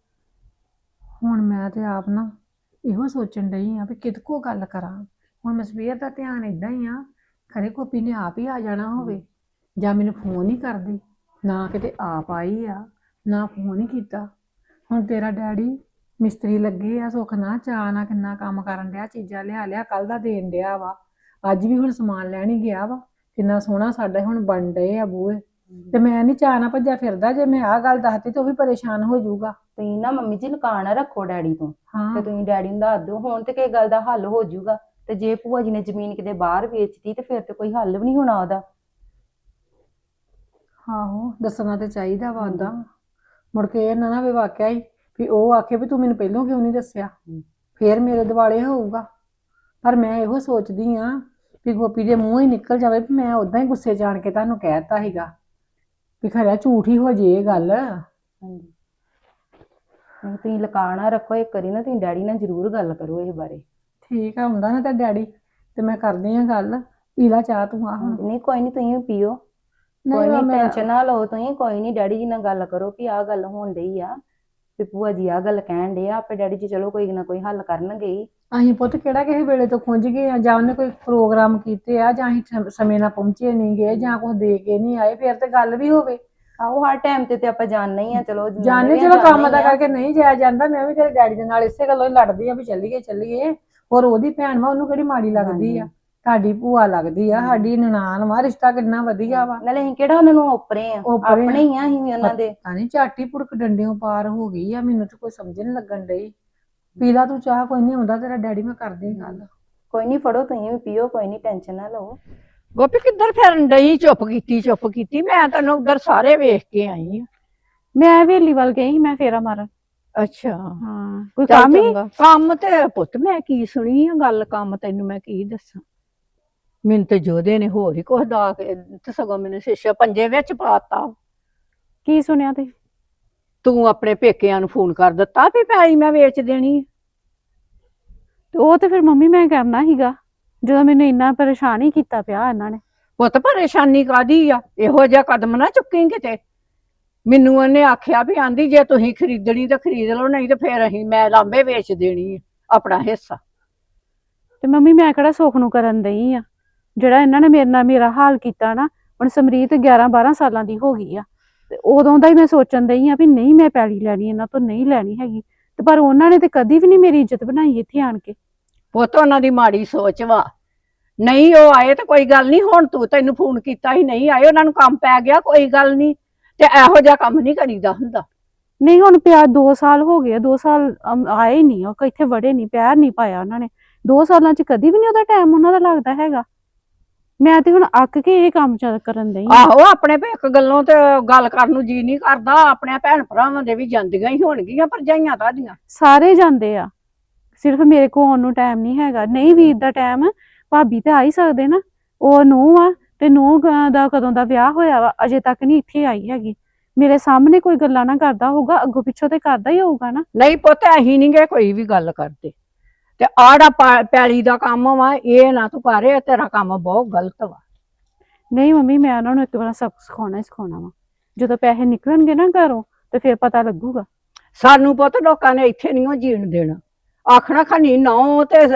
ਹੁਣ ਮੈਂ ਤੇ ਆਪ ਨਾ ਇਹੋ ਸੋਚਣ ਡਈ ਆ ਵੀ ਕਿਹਦੇ ਕੋ ਗੱਲ ਕਰਾਂ। ਹੁਣ ਮੈਂ ਸਵੇਰ ਦਾ ਧਿਆਨ ਇਦਾਂ ਹੀ ਆ ਖਰੇ ਕੋਪੀ ਨੇ ਆਪ ਹੀ ਆ ਜਾਣਾ ਹੋਵੇ। ਜਾਂ ਮੈਨੂੰ ਫੋਨ ਹੀ ਕਰਦੀ ਨਾ ਕਿਤੇ ਆਪ ਆਈ ਆ ਨਾ ਫੋਨ ਹੀ ਕੀਤਾ। ਹੁਣ ਤੇਰਾ ਡੈਡੀ ਮਿਸਤਰੀ ਲੱਗੇ ਆ ਸੁੱਖ ਨਾ ਚਾਅ ਨਾ ਕਿੰਨਾ ਕੰਮ ਕਰਨ ਡਿਆ ਚੀਜ਼ਾਂ ਲਿਆ ਲਿਆ ਕੱਲ ਦਾ ਦੇਣ ਡਿਆ ਵਾ। ਅੱਜ ਵੀ ਹੁਣ ਸਮਾਨ ਲੈਣ ਹੀ ਗਿਆ ਵਾ ਕਿੰਨਾ ਸੋਹਣਾ ਸਾਡਾ ਹੁਣ ਬਣ ਡਏ ਆ ਬੂਏ ਤੇ ਮੈਂ ਨਹੀਂ ਚਾਅ ਨਾ ਭੱਜਾ ਫਿਰਦਾ ਜੇ ਮੈਂ ਆਹ ਗੱਲ ਦੱਸਤੀ ਤੇ ਉਹ ਵੀ ਪਰੇਸ਼ਾਨ ਹੋ ਜਾਊਗਾ। ਤੁਸੀਂ ਨਾ ਮੰਮੀ ਜੀ ਲੁਕਾਣਾ ਰੱਖੋ ਡੈਡੀ ਤੋਂ ਤੇ ਤੁਸੀਂ ਡੈਡੀ ਨੂੰ ਦੱਸ ਦਿਓ ਹੁਣ ਤੇ ਕਿਸੇ ਗੱਲ ਦਾ ਹੱਲ ਹੋ ਜਾਊਗਾ। ਤੇ ਜੇ ਭੂਆ ਜੀ ਨੇ ਜ਼ਮੀਨ ਕਿਤੇ ਬਾਹਰ ਵੇਚਤੀ ਤੇ ਫਿਰ ਤੇ ਕੋਈ ਹੱਲ ਵੀ ਨਹੀਂ ਹੋਣਾ ਉਹਦਾ। ਆਹੋ ਦੱਸਣਾ ਤੇ ਚਾਹੀਦਾ ਵਾ ਓਦਾਂ। ਮੁੜ ਕੇ ਇਹ ਨਾ ਨਾ ਵੀ ਵਾਕਿਆ ਹੀ ਵੀ ਉਹ ਆਖੇ ਵੀ ਤੂੰ ਮੈਨੂੰ ਪਹਿਲਾਂ ਕਿਉਂ ਨਹੀਂ ਦੱਸਿਆ? ਫੇਰ ਮੇਰੇ ਦਿਵਾਲੇ ਹੋਊਗਾ। ਪਰ ਮੈਂ ਇਹੋ ਸੋਚਦੀ ਆ ਵੀ ਗੋਪੀ ਦੇ ਮੂੰਹ ਹੀ ਨਿਕਲ ਜਾਵੇ ਵੀ ਮੈਂ ਉਦਾਂ ਹੀ ਗੁੱਸੇ ਜਾਣ ਕੇ ਤੁਹਾਨੂੰ ਕਹਿਤਾ ਸੀਗਾ। ਵੀ ਖਰਿਆ ਝੂਠ ਹੀ ਹੋ ਜੇ ਇਹ ਗੱਲ। ਹਾਂਜੀ। ਨਹੀਂ ਤੁਸੀਂ ਲੁਕਾਣਾ ਰੱਖੋ ਇੱਕ ਵਾਰੀ ਨਾ ਤੁਸੀਂ ਡੈਡੀ ਨਾਲ ਜ਼ਰੂਰ ਗੱਲ ਕਰੋ ਇਹ ਬਾਰੇ। ਠੀਕ ਆ ਹੁੰਦਾ ਨਾ ਤੇ ਡੈਡੀ ਤੇ ਮੈਂ ਕਰਦੀ ਆ ਗੱਲ। ਪੀਲਾ ਚਾਹ ਤੂੰ ਆ ਨਹੀਂ ਕੋਈ ਨਹੀਂ ਤੁਸੀਂ ਵੀ ਪੀਓ। ਕੋਈ ਨਹੀਂ ਟੈਨਸ਼ਨ ਨਾ ਲਓ ਤੁਸੀਂ ਕੋਈ ਨਹੀਂ ਡੈਡੀ ਜੀ ਨਾਲ ਗੱਲ ਕਰੋ ਕਿ ਆਹ ਗੱਲ ਹੋਣ ਡਈ ਆ ਵੀ ਭੂਆ ਜੀ ਆਹ ਗੱਲ ਕਹਿਣ ਡੇ ਆ ਆਪੇ ਡੈਡੀ ਜੀ ਚਲੋ ਕੋਈ ਨਾ ਕੋਈ ਹੱਲ ਕਰਨਗੇ ਹੀ। ਅਸੀਂ ਪੁੱਤ ਕਿਹੜਾ ਕਿਸੇ ਵੇਲੇ ਤੋਂ ਖੁੰਝ ਗਏ ਆ ਜਾਂ ਉਹਨੇ ਕੋਈ ਪ੍ਰੋਗਰਾਮ ਕੀਤੇ ਆ ਜਾਂ ਅਸੀਂ ਸਮ- ਸਮੇਂ ਨਾਲ ਪਹੁੰਚੇ ਨਹੀਂ ਗਏ ਜਾਂ ਕੁਝ ਦੇ ਕੇ ਨਹੀਂ ਆਏ ਫਿਰ ਤੇ ਗੱਲ ਵੀ ਹੋਵੇ। ਆਹੋ ਹਰ ਟਾਈਮ ਤੇ ਤੇ ਆਪਾਂ ਜਾਣਨਾ ਹੀ ਆ ਚਲੋ ਜਾਣੇ ਚਲੋ ਕੰਮ ਦਾ ਕਰਕੇ ਨਹੀਂ ਜਾਇਆ ਜਾਂਦਾ ਮੈਂ ਵੀ ਤੇਰੇ ਡੈਡੀ ਦੇ ਨਾਲ ਇਸੇ ਗੱਲੋਂ ਹੀ ਲੜਦੀ ਆ ਵੀ ਚੱਲੀਏ ਚੱਲੀਏ ਹੋਰ ਉਹਦੀ ਭੈਣ ਵਾ ਉਹਨੂੰ ਕਿਹੜੀ ਮਾੜੀ ਲੱਗਦੀ ਆ? ਤੁਹਾਡੀ ਭੂਆ ਲੱਗਦੀ ਆ ਸਾਡੀ ਨਨਾਣ ਵਾ ਰਿਸ਼ਤਾ ਕਿੰਨਾ ਵਧੀਆ ਵਾ। ਨਾਲੇ ਅਸੀਂ ਕਿਹੜਾ ਉਹਨਾਂ ਨੂੰ ਓਪਰੇ ਆ? ਓਪਰੇ ਆ। ਆਪਣੇ ਹੀ ਆ ਅਸੀਂ ਵੀ ਉਹਨਾਂ ਦੇ। ਤਾਂ ਨਹੀਂ ਝਾਟੀ ਪੁੜਕ ਡੰਡਿਓਂ ਪਾਰ ਹੋ ਗਈ ਆ ਮੈਨੂੰ ਤੇ ਕੋਈ ਸਮਝ ਨਹੀਂ ਲੱਗਣ ਡਈ। ਪੀਲਾ ਤੂੰ ਚਾਹ ਕੋਈ ਨਹੀਂ ਹੁੰਦਾ ਤੇਰਾ ਡੈਡੀ ਮੈਂ ਕਰਦੀ ਗੱਲ। ਕੋਈ ਨਹੀਂ ਫੜੋ ਤੁਸੀਂ ਵੀ ਪੀਓ ਕੋਈ ਨਹੀਂ ਟੈਨਸ਼ਨ ਨਾ ਲਓ। ਗੋਪੀ ਕਿੱਧਰ ਫਿਰਨ ਡਈ? ਚੁੱਪ ਕੀਤੀ ਚੁੱਪ ਕੀਤੀ। ਮੈਂ ਤੈਨੂੰ ਉਧਰ ਸਾਰੇ ਵੇਖ ਕੇ ਆਈ ਆ। ਮੈਂ ਹਵੇਲੀ ਵੱਲ ਗਈ ਸੀ ਮੈਂ ਫੇਰਾ ਮਾਰਨ। ਅੱਛਾ। ਹਾਂ ਕੋਈ ਚੱਲ ਕੰਮ ਹੀ ਚੰਗਾ। ਕੰਮ ਤੇ ਪੁੱਤ ਮੈਂ ਕੀ ਸੁਣੀ ਆ ਗੱਲ? ਕੰਮ ਤੈਨੂੰ ਮੈਂ ਕੀ ਦੱਸਾਂ? ਮੈਨੂੰ ਤੇ ਜੋਦੇ ਨੇ ਹੋਰ ਹੀ ਕੁਝ ਦਾ ਕੇ ਤੇ ਸਗੋਂ ਮੈਨੂੰ ਸ਼ੀਸ਼ੇ ਪੰਜੇ ਵਿੱਚ ਪਾਤਾ। ਕੀ ਸੁਣਿਆ ਤੇ ਤੂੰ ਆਪਣੇ ਪੇਕਿਆਂ ਨੂੰ ਫੋਨ ਕਰ ਦਿੱਤਾ ਵੀ ਪੈਲੀ ਮੈਂ ਵੇਚ ਦੇਣੀ ਹੈ। ਤੇ ਉਹ ਤੇ ਫਿਰ ਮੰਮੀ ਮੈਂ ਕਰਨਾ ਹੀਗਾ ਜਦੋਂ ਮੈਨੂੰ ਇੰਨਾ ਪਰੇਸ਼ਾਨ ਹੀ ਕੀਤਾ ਪਿਆ ਇਹਨਾਂ ਨੇ। ਪੁੱਤ ਪਰੇਸ਼ਾਨੀ ਕਾਦੀ ਆ? ਇਹੋ ਜਿਹਾ ਕਦਮ ਨਾ ਚੁੱਕੀ ਕਿਤੇ। ਮੈਨੂੰ ਉਹਨੇ ਆਖਿਆ ਵੀ ਆਂਦੀ ਜੇ ਤੁਸੀਂ ਖਰੀਦਣੀ ਤਾਂ ਖਰੀਦ ਲਓ ਨਹੀਂ ਤੇ ਫੇਰ ਅਸੀਂ ਮੈਂ ਲਾਂਬੇ ਵੇਚ ਦੇਣੀ ਆਪਣਾ ਹਿੱਸਾ। ਤੇ ਮੰਮੀ ਮੈਂ ਕਿਹੜਾ ਸੁੱਖ ਨੂੰ ਕਰਨ ਦਈ ਆ? ਜਿਹੜਾ ਇਹਨਾਂ ਨੇ ਮੇਰੇ ਨਾਲ ਮੇਰਾ ਹਾਲ ਕੀਤਾ ਨਾ ਹੁਣ ਸਮਰੀਤ 11 12 ਸਾਲਾਂ ਦੀ ਹੋ ਗਈ ਆ। ਤੇ ਉਦੋਂ ਦਾ ਹੀ ਮੈਂ ਸੋਚਣ ਦਈ ਆ ਵੀ ਨਹੀਂ ਮੈਂ ਪੈਲੀ ਲੈਣੀ ਇਹਨਾਂ ਤੋਂ ਨਹੀਂ ਲੈਣੀ ਹੈਗੀ। ਤੇ ਪਰ ਉਹਨਾਂ ਨੇ ਤੇ ਕਦੀ ਵੀ ਨਹੀਂ ਮੇਰੀ ਇੱਜ਼ਤ ਬਣਾਈ ਇੱਥੇ ਆਣ ਕੇ। ਪੁੱਤ ਉਹਨਾਂ ਦੀ ਮਾੜੀ ਸੋਚ ਵਾ। ਨਹੀਂ ਉਹ ਆਏ ਤਾਂ ਕੋਈ ਗੱਲ ਨਹੀਂ ਹੁਣ ਤੂੰ ਤੈਨੂੰ ਫੋਨ ਕੀਤਾ ਹੀ ਨਹੀਂ ਆਏ ਉਹਨਾਂ ਨੂੰ ਕੰਮ ਪੈ ਗਿਆ ਕੋਈ ਗੱਲ ਨਹੀਂ। ਤੇ ਇਹੋ ਜਿਹਾ ਕੰਮ ਨਹੀਂ ਕਰੀਦਾ ਹੁੰਦਾ। ਨਹੀਂ ਹੁਣ ਪਿਆ 2 ਸਾਲ ਹੋ ਗਏ 2 ਸਾਲ ਆਏ ਨਹੀਂ ਉਹ ਇੱਥੇ ਵੜੇ ਨਹੀਂ ਪੈਰ ਨਹੀਂ ਪਾਇਆ ਉਹਨਾਂ ਨੇ। 2 ਸਾਲਾਂ ਚ ਕਦੀ ਵੀ ਨਹੀਂ ਉਹਦਾ ਟਾਈਮ ਉਹਨਾਂ ਦਾ ਲੱਗਦਾ ਹੈਗਾ। ਮੈਂ ਤੇ ਹੁਣ ਅੱਕ ਕੇ ਇਹ ਕੰਮ ਚੱਲ ਕਰਨ ਦਈ। ਆਹੋ ਆਪਣੇ ਭੇਕ ਗੱਲੋਂ ਤੇ ਗੱਲ ਕਰਨ ਨੂੰ ਜੀ ਨਹੀਂ ਕਰਦਾ ਆਪਣੇ ਭੈਣ ਭਰਾਵਾਂ ਦੇ ਵੀ ਜਾਂਦੀਆਂ ਹੀ ਹੋਣਗੀਆਂ ਭਰਜਾਈਆਂ ਤੁਹਾਡੀਆਂ ਸਾਰੇ ਜਾਂਦੇ ਆ। ਸਿਰਫ ਮੇਰੇ ਕੋਲ ਆਉਣ ਨੂੰ ਟਾਈਮ ਨਹੀਂ ਹੈਗਾ। ਨਹੀਂ ਵੀਰ ਦਾ ਟਾਈਮ ਭਾਬੀ ਤੇ ਆ ਹੀ ਸਕਦੇ ਨਾ। ਉਹ ਨੂੰ ਆ ਤੇ ਨੂੰ ਦਾ ਕਦੋਂ ਦਾ ਵਿਆਹ ਹੋਇਆ ਵਾ ਅਜੇ ਤੱਕ ਨਹੀਂ ਇੱਥੇ ਆਈ ਹੈਗੀ। ਮੇਰੇ ਸਾਹਮਣੇ ਕੋਈ ਗੱਲਾਂ ਨਾ ਕਰਦਾ ਹੋਊਗਾ ਅੱਗੋਂ ਪਿੱਛੋਂ ਤੇ ਕਰਦਾ ਹੀ ਹੋਊਗਾ ਨਾ। ਨਹੀਂ ਪੁੱਤ ਅਸੀਂ ਨਹੀਂ ਗੇ ਕੋਈ ਵੀ ਗੱਲ ਕਰਦੇ। ਤੇ ਆੜਾ ਪੈਲੀ ਦਾ ਕੰਮ ਵਾ ਇਹ ਨਾ ਤੂੰ ਕਰ ਇਹ ਤੇਰਾ ਕੰਮ ਬਹੁਤ ਗਲਤ ਵਾ। ਨਹੀਂ ਮੰਮੀ ਮੈਂ ਉਹਨਾਂ ਨੂੰ ਇੱਕ ਵਾਰ ਸਬਕ ਸਿਖਾਉਣਾ ਹੀ ਸਿਖਾਉਣਾ ਵਾ। ਜਦੋਂ ਪੈਸੇ ਨਿਕਲਣਗੇ ਨਾ ਘਰੋਂ ਤੇ ਫਿਰ ਪਤਾ ਲੱਗੂਗਾ। ਸਾਨੂੰ ਪੁੱਤ ਲੋਕਾਂ ਨੇ ਇੱਥੇ ਨਹੀਂ ਉਹ ਜੀਣ ਦੇਣਾ। ਆਖਣਾ ਖਣੀ ਨੌ ਤੇ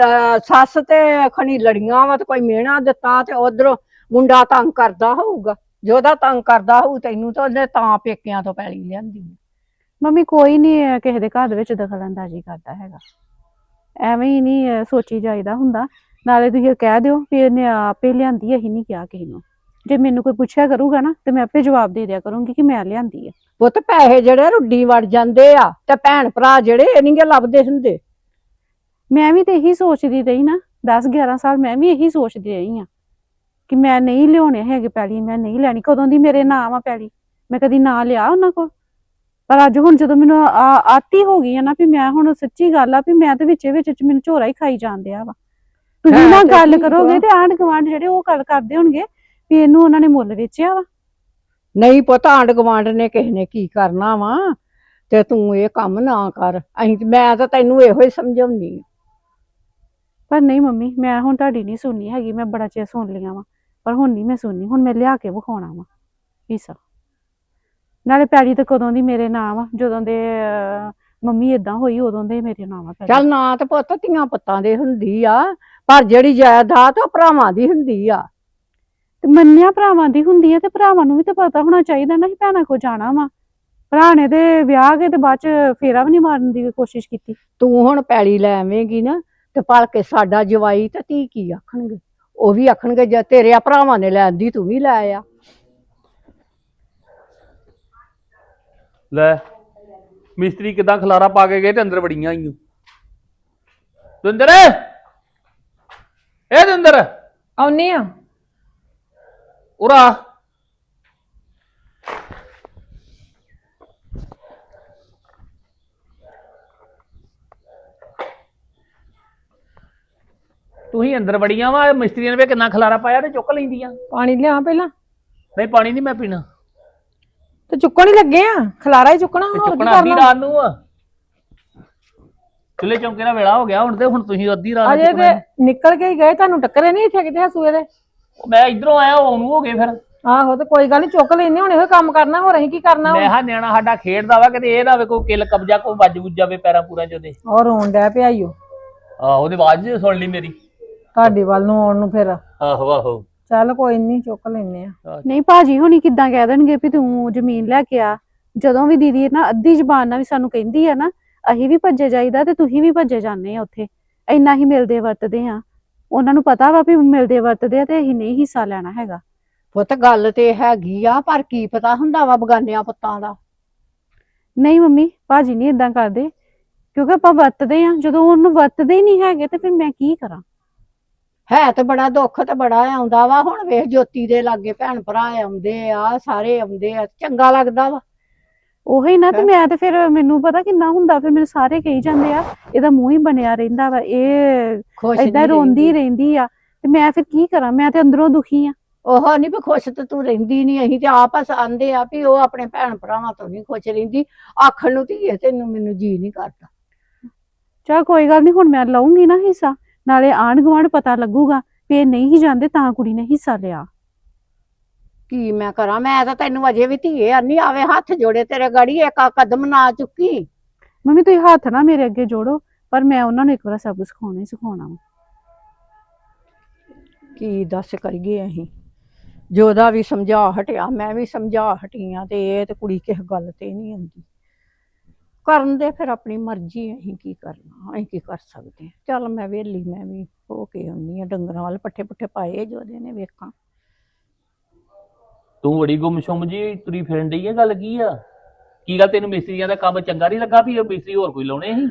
ਸੱਸ ਤੇ ਖਣੀ ਲੜੀਆਂ ਵਾ ਤੇ ਕੋਈ ਮਿਹਣਾ ਦਿੱਤਾ ਤੇ ਉਧਰੋਂ ਮੁੰਡਾ ਤੰਗ ਕਰਦਾ ਹੋਊਗਾ। ਜਿਹਦਾ ਤੰਗ ਕਰਦਾ ਹੋਊ ਤੈਨੂੰ ਤਾਂ ਉਹਨੇ ਤਾਂ ਪੇਕਿਆਂ ਤੋਂ ਪੈਲੀ ਲਿਆਂਦੀ। ਮੰਮੀ ਕੋਈ ਨਹੀਂ ਕਿਸੇ ਦੇ ਘਰ ਦੇ ਵਿੱਚ ਦਖਲ ਅੰਦਾਜ਼ੀ ਕਰਦਾ ਹੈਗਾ। ਐਵੇਂ ਹੀ ਨਹੀਂ ਸੋਚੀ ਜਾਈਦਾ ਹੁੰਦਾ। ਨਾਲੇ ਤੁਸੀਂ ਕਹਿ ਦਿਓ ਵੀ ਇਹਨੇ ਆਪੇ ਲਿਆਂਦੀ ਅਸੀਂ ਨਹੀਂ ਕਿਹਾ ਕਿਸੇ ਨੂੰ। ਜੇ ਮੈਨੂੰ ਕੋਈ ਪੁੱਛਿਆ ਕਰੂਗਾ ਨਾ ਤੇ ਮੈਂ ਆਪੇ ਜਵਾਬ ਦੇ ਦਿਆ ਕਰੂੰਗੀ ਕਿ ਮੈਂ ਲਿਆਂਦੀ ਹੈ ਪੁੱਤ ਪੈਸੇ ਜਿਹੜੇ ਰੁੱਡੀ ਵੜ ਜਾਂਦੇ ਆ ਤੇ ਭੈਣ ਭਰਾ ਜਿਹੜੇ ਇਹ ਨੀ ਗੇ ਲੱਭਦੇ ਹੁੰਦੇ। ਮੈਂ ਵੀ ਤੇ ਇਹੀ ਸੋਚਦੀ ਰਹੀ ਨਾ 10 11 ਸਾਲ ਮੈਂ ਵੀ ਇਹੀ ਸੋਚਦੀ ਰਹੀ ਆ ਕਿ ਮੈਂ ਨਹੀਂ ਲਿਆਉਣੇ ਹੈਗੇ ਪੈਲੀ ਮੈਂ ਨਹੀਂ ਲੈਣੀ। ਕਦੋਂ ਦੀ ਮੇਰੇ ਨਾਮ ਆ ਪੈਲੀ? ਮੈਂ ਕਦੀ ਨਾਂ ਲਿਆ ਉਹਨਾਂ ਕੋਲ? ਪਰ ਅੱਜ ਹੁਣ ਜਦੋਂ ਮੈਨੂੰ ਆਤੀ ਹੋ ਗਈ ਆ ਨਾ ਵੀ ਮੈਂ ਹੁਣ ਸੱਚੀ ਗੱਲ ਆ ਵੀ ਮੈਂ ਤੇ ਵਿੱਚੇ ਵਿੱਚ ਮੈਨੂੰ ਝੋਰਾ ਹੀ ਖਾਈ ਜਾਂਦੇ ਆ ਵਾ। ਤੁਸੀਂ ਹੈ ਨਾ ਗੱਲ ਕਰੋਗੇ। ਤੇ ਆਂਢ ਗੁਆਂਢ ਜਿਹੜੇ ਉਹ ਗੱਲ ਕਰਦੇ ਹੋਣਗੇ ਵੀ ਇਹਨੂੰ ਉਹਨਾਂ ਨੇ ਮੁੱਲ ਵੇਚਿਆ ਵਾ। ਨਹੀਂ ਪੁੱਤ ਆਂਡ ਗਵਾਂਡ ਨੇ ਕਿਸੇ ਨੇ ਕੀ ਕਰਨਾ ਵਾ ਤੇ ਤੂੰ ਇਹ ਕੰਮ ਨਾ ਕਰ। ਅਸੀਂ ਮੈਂ ਤਾਂ ਤੈਨੂੰ ਇਹੋ ਹੀ ਸਮਝਾਉਣੀ ਪਰ ਨਹੀਂ ਮੰਮੀ ਮੈਂ ਹੁਣ ਤੁਹਾਡੀ ਨਹੀਂ ਸੁਣਨੀ ਹੈਗੀ ਮੈਂ ਬੜਾ ਚਿਰ ਸੁਣ ਲਿਆ ਵਾ। ਪਰ ਹੁਣ ਨਹੀਂ ਮੈਂ ਸੁਣਨੀ ਹੁਣ ਮੈਂ ਲਿਆ ਕੇ ਵਿਖਾਉਣਾ ਵਾ। ਹਿੱਸਾ ਨਾਲੇ ਪੈੜੀ ਤੇ ਕਦੋਂ ਦੀ ਮੇਰੇ ਨਾਮ ਆ? ਜਦੋਂ ਦੇ ਅਹ, ਮੰਮੀ ਇਦਾਂ ਹੋਈ ਉਦੋਂ ਦੇ ਮੇਰੇ ਨਾਮ ਆ ਪੈੜੀ ਚੱਲ ਨਾ ਤੇ ਪੁੱਤ ਧੀਆਂ ਪੁੱਤਾਂ ਦੇ ਹੁੰਦੀ ਆ ਪਰ ਜਿਹੜੀ ਜਾਇਦਾਦ ਉਹ ਭਰਾਵਾਂ ਦੀ ਹੁੰਦੀ ਆ। ਤੇ ਮੰਨਿਆ ਭਰਾਵਾਂ ਦੀ ਹੁੰਦੀ ਹੈ ਤੇ ਭਰਾਵਾਂ ਨੂੰ ਵੀ ਤਾਂ ਪਤਾ ਹੋਣਾ ਚਾਹੀਦਾ ਨਾ ਕਿ ਭੈਣਾਂ ਕੋ ਜਾਣਾ ਵਾ। ਭਰਾ ਨੇ ਤੇ ਵਿਆਹ ਕੇ ਤੇ ਬਾਅਦ ਚ ਫੇਰਾ ਵੀ ਨਹੀਂ ਮਾਰਨ ਦੀ ਕੋਸ਼ਿਸ਼ ਕੀਤੀ। ਤੂੰ ਹੁਣ ਪੈਲੀ ਲੈ ਆਵੇਂਗੀ ਨਾ ਤੇ ਭਲ ਕੇ ਸਾਡਾ ਜਵਾਈ ਤੇ ਧੀ ਕੀ ਆਖਣਗੇ? ਉਹ ਵੀ ਆਖਣਗੇ ਜੇ ਤੇਰੇ ਭਰਾਵਾਂ ਨੇ ਲੈਂਦੀ ਤੂੰ ਵੀ ਲੈ ਆ। ਲੈ ਮਿਸਤਰੀ ਕਿਦਾਂ ਖਲਾਰਾ ਪਾ ਕੇ ਗਏ ਤੇ ਅੰਦਰ ਵੜੀਆਂ ਆਈਆਂ? ਦੁੰਦਰ ਏ ਦੁੰਦਰ ਆਉਨੇ ਆ। ਉਰਾ। ਤੂੰ ਹੀ ਅੰਦਰ ਵੜੀਆਂ ਵਾ ਮਿਸਤਰੀਆਂ ਨੇ ਵੀ ਕਿੰਨਾ ਖਲਾਰਾ ਪਾਇਆ ਤੇ ਚੁੱਕ ਲੈਂਦੀਆਂ। ਪਾਣੀ ਲਿਆ ਪਹਿਲਾਂ। ਨਹੀਂ ਪਾਣੀ ਨਹੀਂ ਮੈਂ ਪੀਣਾ। ਚੁੱਕਣ ਹੀ ਲੱਗੇ ਆ। ਖਲਾਰਾ ਹੀ ਚੁੱਕਣਾ ਤੇ ਹੋਰ ਕੀ ਚੁੱਕਣਾ ਅੱਧੀ ਕਰਨਾ ਰਾਤ ਨੂੰ ਆ। ਚੁੱਲੇ ਚੌਂਕੇ ਦਾ ਵੇਲਾ ਹੋ ਗਿਆ ਹੁਣ ਤੇ ਹੁਣ ਤੁਸੀਂ ਅੱਧੀ ਰਾਤ ਨੂੰ ਅਜੇ ਚੁੱਕਣਾ। ਤੇ ਨਿਕਲ ਕੇ ਹੀ ਗਏ ਤੁਹਾਨੂੰ ਟੱਕਰੇ ਨਹੀਂ ਇੱਥੇ ਕਿਤੇ ਸੂਏ ਦੇ? ਮੈਂ ਇਧਰੋਂ ਆਇਆ ਉਹਨੂੰ ਹੋ ਗਏ ਫਿਰ। ਆਹੋ ਤੇ ਕੋਈ ਗੱਲ ਨਹੀਂ ਚੁੱਕ ਲੈਨੇ ਹੁਣ ਇਹੋ ਕੰਮ ਕਰਨਾ ਹੋਰ ਅਸੀਂ ਕੀ ਕਰਨਾ ਮੈਂ ਹਾਂ ਨਿਆਣਾ ਸਾਡਾ ਖੇਡਦਾ ਵਾ ਕਿਤੇ ਇਹ ਨਾ ਵੇ ਕੋਈ ਕਿੱਲ ਕਬਜਾ ਕੋਈ ਵੱਜ ਵੁੱਜ ਜਾਵੇ ਪੈਰਾਂ ਪੂਰਾਂ ਚ ਉਹਦੇ। ਔਰ ਰੋਣ ਡੈ ਪਿਆ ਆਹ ਉਹਦੀ ਆਵਾਜ਼ ਨੀ ਸੁਣ ਲਈ ਮੇਰੀ। ਤੁਹਾਡੀ ਵੱਲ ਨੂੰ ਆਉਣ ਨੂੰ ਫਿਰ। ਆਹੋ ਆਹੋ। ਚੱਲ ਕੋਈ ਨਹੀਂ ਚੁੱਕ ਲੈਨੇ ਆ। ਨਹੀਂ ਭਾਜੀ ਹੁਣੀ ਕਿੱਦਾਂ ਕਹਿ ਦੇਣਗੇ ਵੀ ਤੂੰ ਜ਼ਮੀਨ ਲੈ ਕੇ ਆ। ਜਦੋਂ ਵੀ ਦੀਦੀ ਨਾ ਅੱਧੀ ਜ਼ਬਾਨ ਨਾਲ ਵੀ ਸਾਨੂੰ ਕਹਿੰਦੀ ਆ ਨਾ ਅਸੀਂ ਵੀ ਭੱਜੇ ਜਾਈਦਾ ਤੇ ਤੁਸੀਂ ਵੀ ਭੱਜੇ ਜਾਂਦੇ ਆ ਉੱਥੇ। ਇੰਨਾ ਹੀ ਮਿਲਦੇ ਵਰਤਦੇ ਆ। ਉਹਨਾਂ ਨੂੰ ਪਤਾ ਵਾ ਵੀ ਮਿਲਦੇ ਵਰਤਦੇ ਆ ਤੇ ਅਸੀਂ ਨਹੀਂ ਹਿੱਸਾ ਲੈਣਾ ਹੈਗਾ। ਪੁੱਤ ਗੱਲ ਤੇ ਹੈਗੀ ਆ ਪਰ ਕੀ ਪਤਾ ਹੁੰਦਾ ਵਾ ਬਗਾਨਿਆਂ ਪੁੱਤਾਂ ਦਾ। ਨਹੀਂ ਮੰਮੀ ਭਾਜੀ ਨਹੀਂ ਇਦਾਂ ਕਰਦੇ। ਕਿਉਂਕਿ ਆਪਾਂ ਵਰਤਦੇ ਆ। ਜਦੋਂ ਉਹਨੂੰ ਵਰਤਦੇ ਹੀ ਨਹੀਂ ਹੈਗੇ ਤੇ ਫਿਰ ਮੈਂ ਕੀ ਕਰਾਂ? ਹੈ ਤੇ ਬੜਾ ਦੁੱਖ ਤੇ ਬੜਾ ਆਉਂਦਾ ਵਾ। ਹੁਣ ਵੇਖ ਜੋਤੀ ਦੇ ਲਾਗੇ ਭੈਣ ਭਰਾ ਆਉਂਦੇ ਆ ਸਾਰੇ ਆਉਂਦੇ ਆ ਚੰਗਾ ਲੱਗਦਾ ਵਾ। ਉਹੀ ਨਾ ਤੇ? ਮੈਂ ਤੇ ਫਿਰ ਮੈਨੂੰ ਪਤਾ ਕਿੰਨਾ ਹੁੰਦਾ ਫਿਰ ਮੈਨੂੰ ਸਾਰੇ ਕਹੀ ਜਾਂਦੇ ਆ ਇਹਦਾ ਮੂੰਹ ਹੀ ਬਣਿਆ ਰਹਿੰਦਾ ਵਾ ਇਹ ਨੀ ਰੋਂਦੀ ਰਹਿੰਦੀ। ਆ। ਤੇ ਮੈਂ ਫਿਰ ਕੀ ਕਰਾਂ ਮੈਂ ਤੇ ਅੰਦਰੋਂ ਦੁਖੀ ਆ। ਉਹ ਨਹੀਂ ਵੀ ਖੁਸ਼ ਤੇ ਤੂੰ ਰਹਿੰਦੀ ਨਹੀਂ ਅਸੀਂ ਤੇ ਆਪਸ ਆਂਦੇ ਆ ਵੀ ਉਹ ਆਪਣੇ ਭੈਣ ਭਰਾਵਾਂ ਤੋਂ ਨਹੀਂ ਖੁਸ਼ ਰਹਿੰਦੀ। ਆਖਣ ਨੂੰ ਧੀਏ ਤੈਨੂੰ ਮੈਨੂੰ ਜੀ ਨਹੀਂ ਕਰਦਾ। ਚਲ ਕੋਈ ਗੱਲ ਨਹੀਂ ਹੁਣ ਮੈਂ ਲਊਂਗੀ ਨਾ ਹਿੱਸਾ। ਨਾਲੇ ਆਂਢ ਗੁਆਂਢ ਪਤਾ ਲੱਗੂਗਾ ਵੀ ਇਹ ਨਹੀਂ ਹੀ ਜਾਂਦੇ ਤਾਂ ਕੁੜੀ ਨੇ ਹਿੱਸਾ ਲਿਆ। ਕੀ ਮੈਂ ਕਰਾਂ? ਮੈਂ ਤਾਂ ਤੈਨੂੰ ਅਜੇ ਵੀ ਧੀਏ ਆਨੀ ਆਵੇ ਹੱਥ ਜੋੜੇ ਤੇਰੇ ਗੜੀ ਇੱਕ ਕਦਮ ਨਾ ਚੁੱਕੀ। ਮੰਮੀ ਤੁਸੀਂ ਹੱਥ ਨਾ ਮੇਰੇ ਅੱਗੇ ਜੋੜੋ ਪਰ ਮੈਂ ਉਹਨਾਂ ਨੂੰ ਇੱਕ ਵਾਰ ਸਭ ਸਿਖਾਉਣਾ ਹੀ ਸਿਖਾਉਣਾ ਵਾ। ਕੀ ਦੱਸ ਕਰੀਏ ਅਸੀਂ? ਜੋਦਾ ਵੀ ਸਮਝਾ ਹਟਿਆ ਮੈਂ ਵੀ ਸਮਝਾ ਹਟੀ ਆਂ ਤੇ ਇਹ ਤੇ ਕੁੜੀ ਕਿਸੇ ਗੱਲ ਤੇ ਨਹੀਂ ਆਉਂਦੀ। ਕਰਨ ਦੇ ਫਿਰ ਆਪਣੀ ਮਰਜ਼ੀ ਅਸੀਂ ਕੀ ਕਰਨਾ ਅਸੀਂ ਕੀ ਕਰ ਸਕਦੇ ਹਾਂ। ਚੱਲ ਮੈਂ ਵੇਲੀ ਮੈਂ ਵੀ ਹੋ ਕੇ ਆਉਣੀ ਆ ਡੰਗਰਾਂ ਵਾਲ ਪੱਠੇ ਪੁੱਠੇ ਪਾਏ ਜੋਦੇ ਨੇ ਵੇਖਾਂ। ਤੂੰ ਬੜੀ ਗੁੰਮਸ਼ੁੰਮ ਜੀ ਤੁਰੀ ਫਿਰਨ ਡਈ ਆ ਗੱਲ ਕੀ ਆ? ਕੀ ਗੱਲ ਤੈਨੂੰ ਮਿਸਤਰੀਆਂ ਦਾ ਕੰਮ ਚੰਗਾ ਨਹੀਂ ਲੱਗਾ ਵੀ ਉਹ ਮਿਸਤਰੀ ਹੋਰ ਕੋਈ ਲਾਉਣੇ ਸੀ?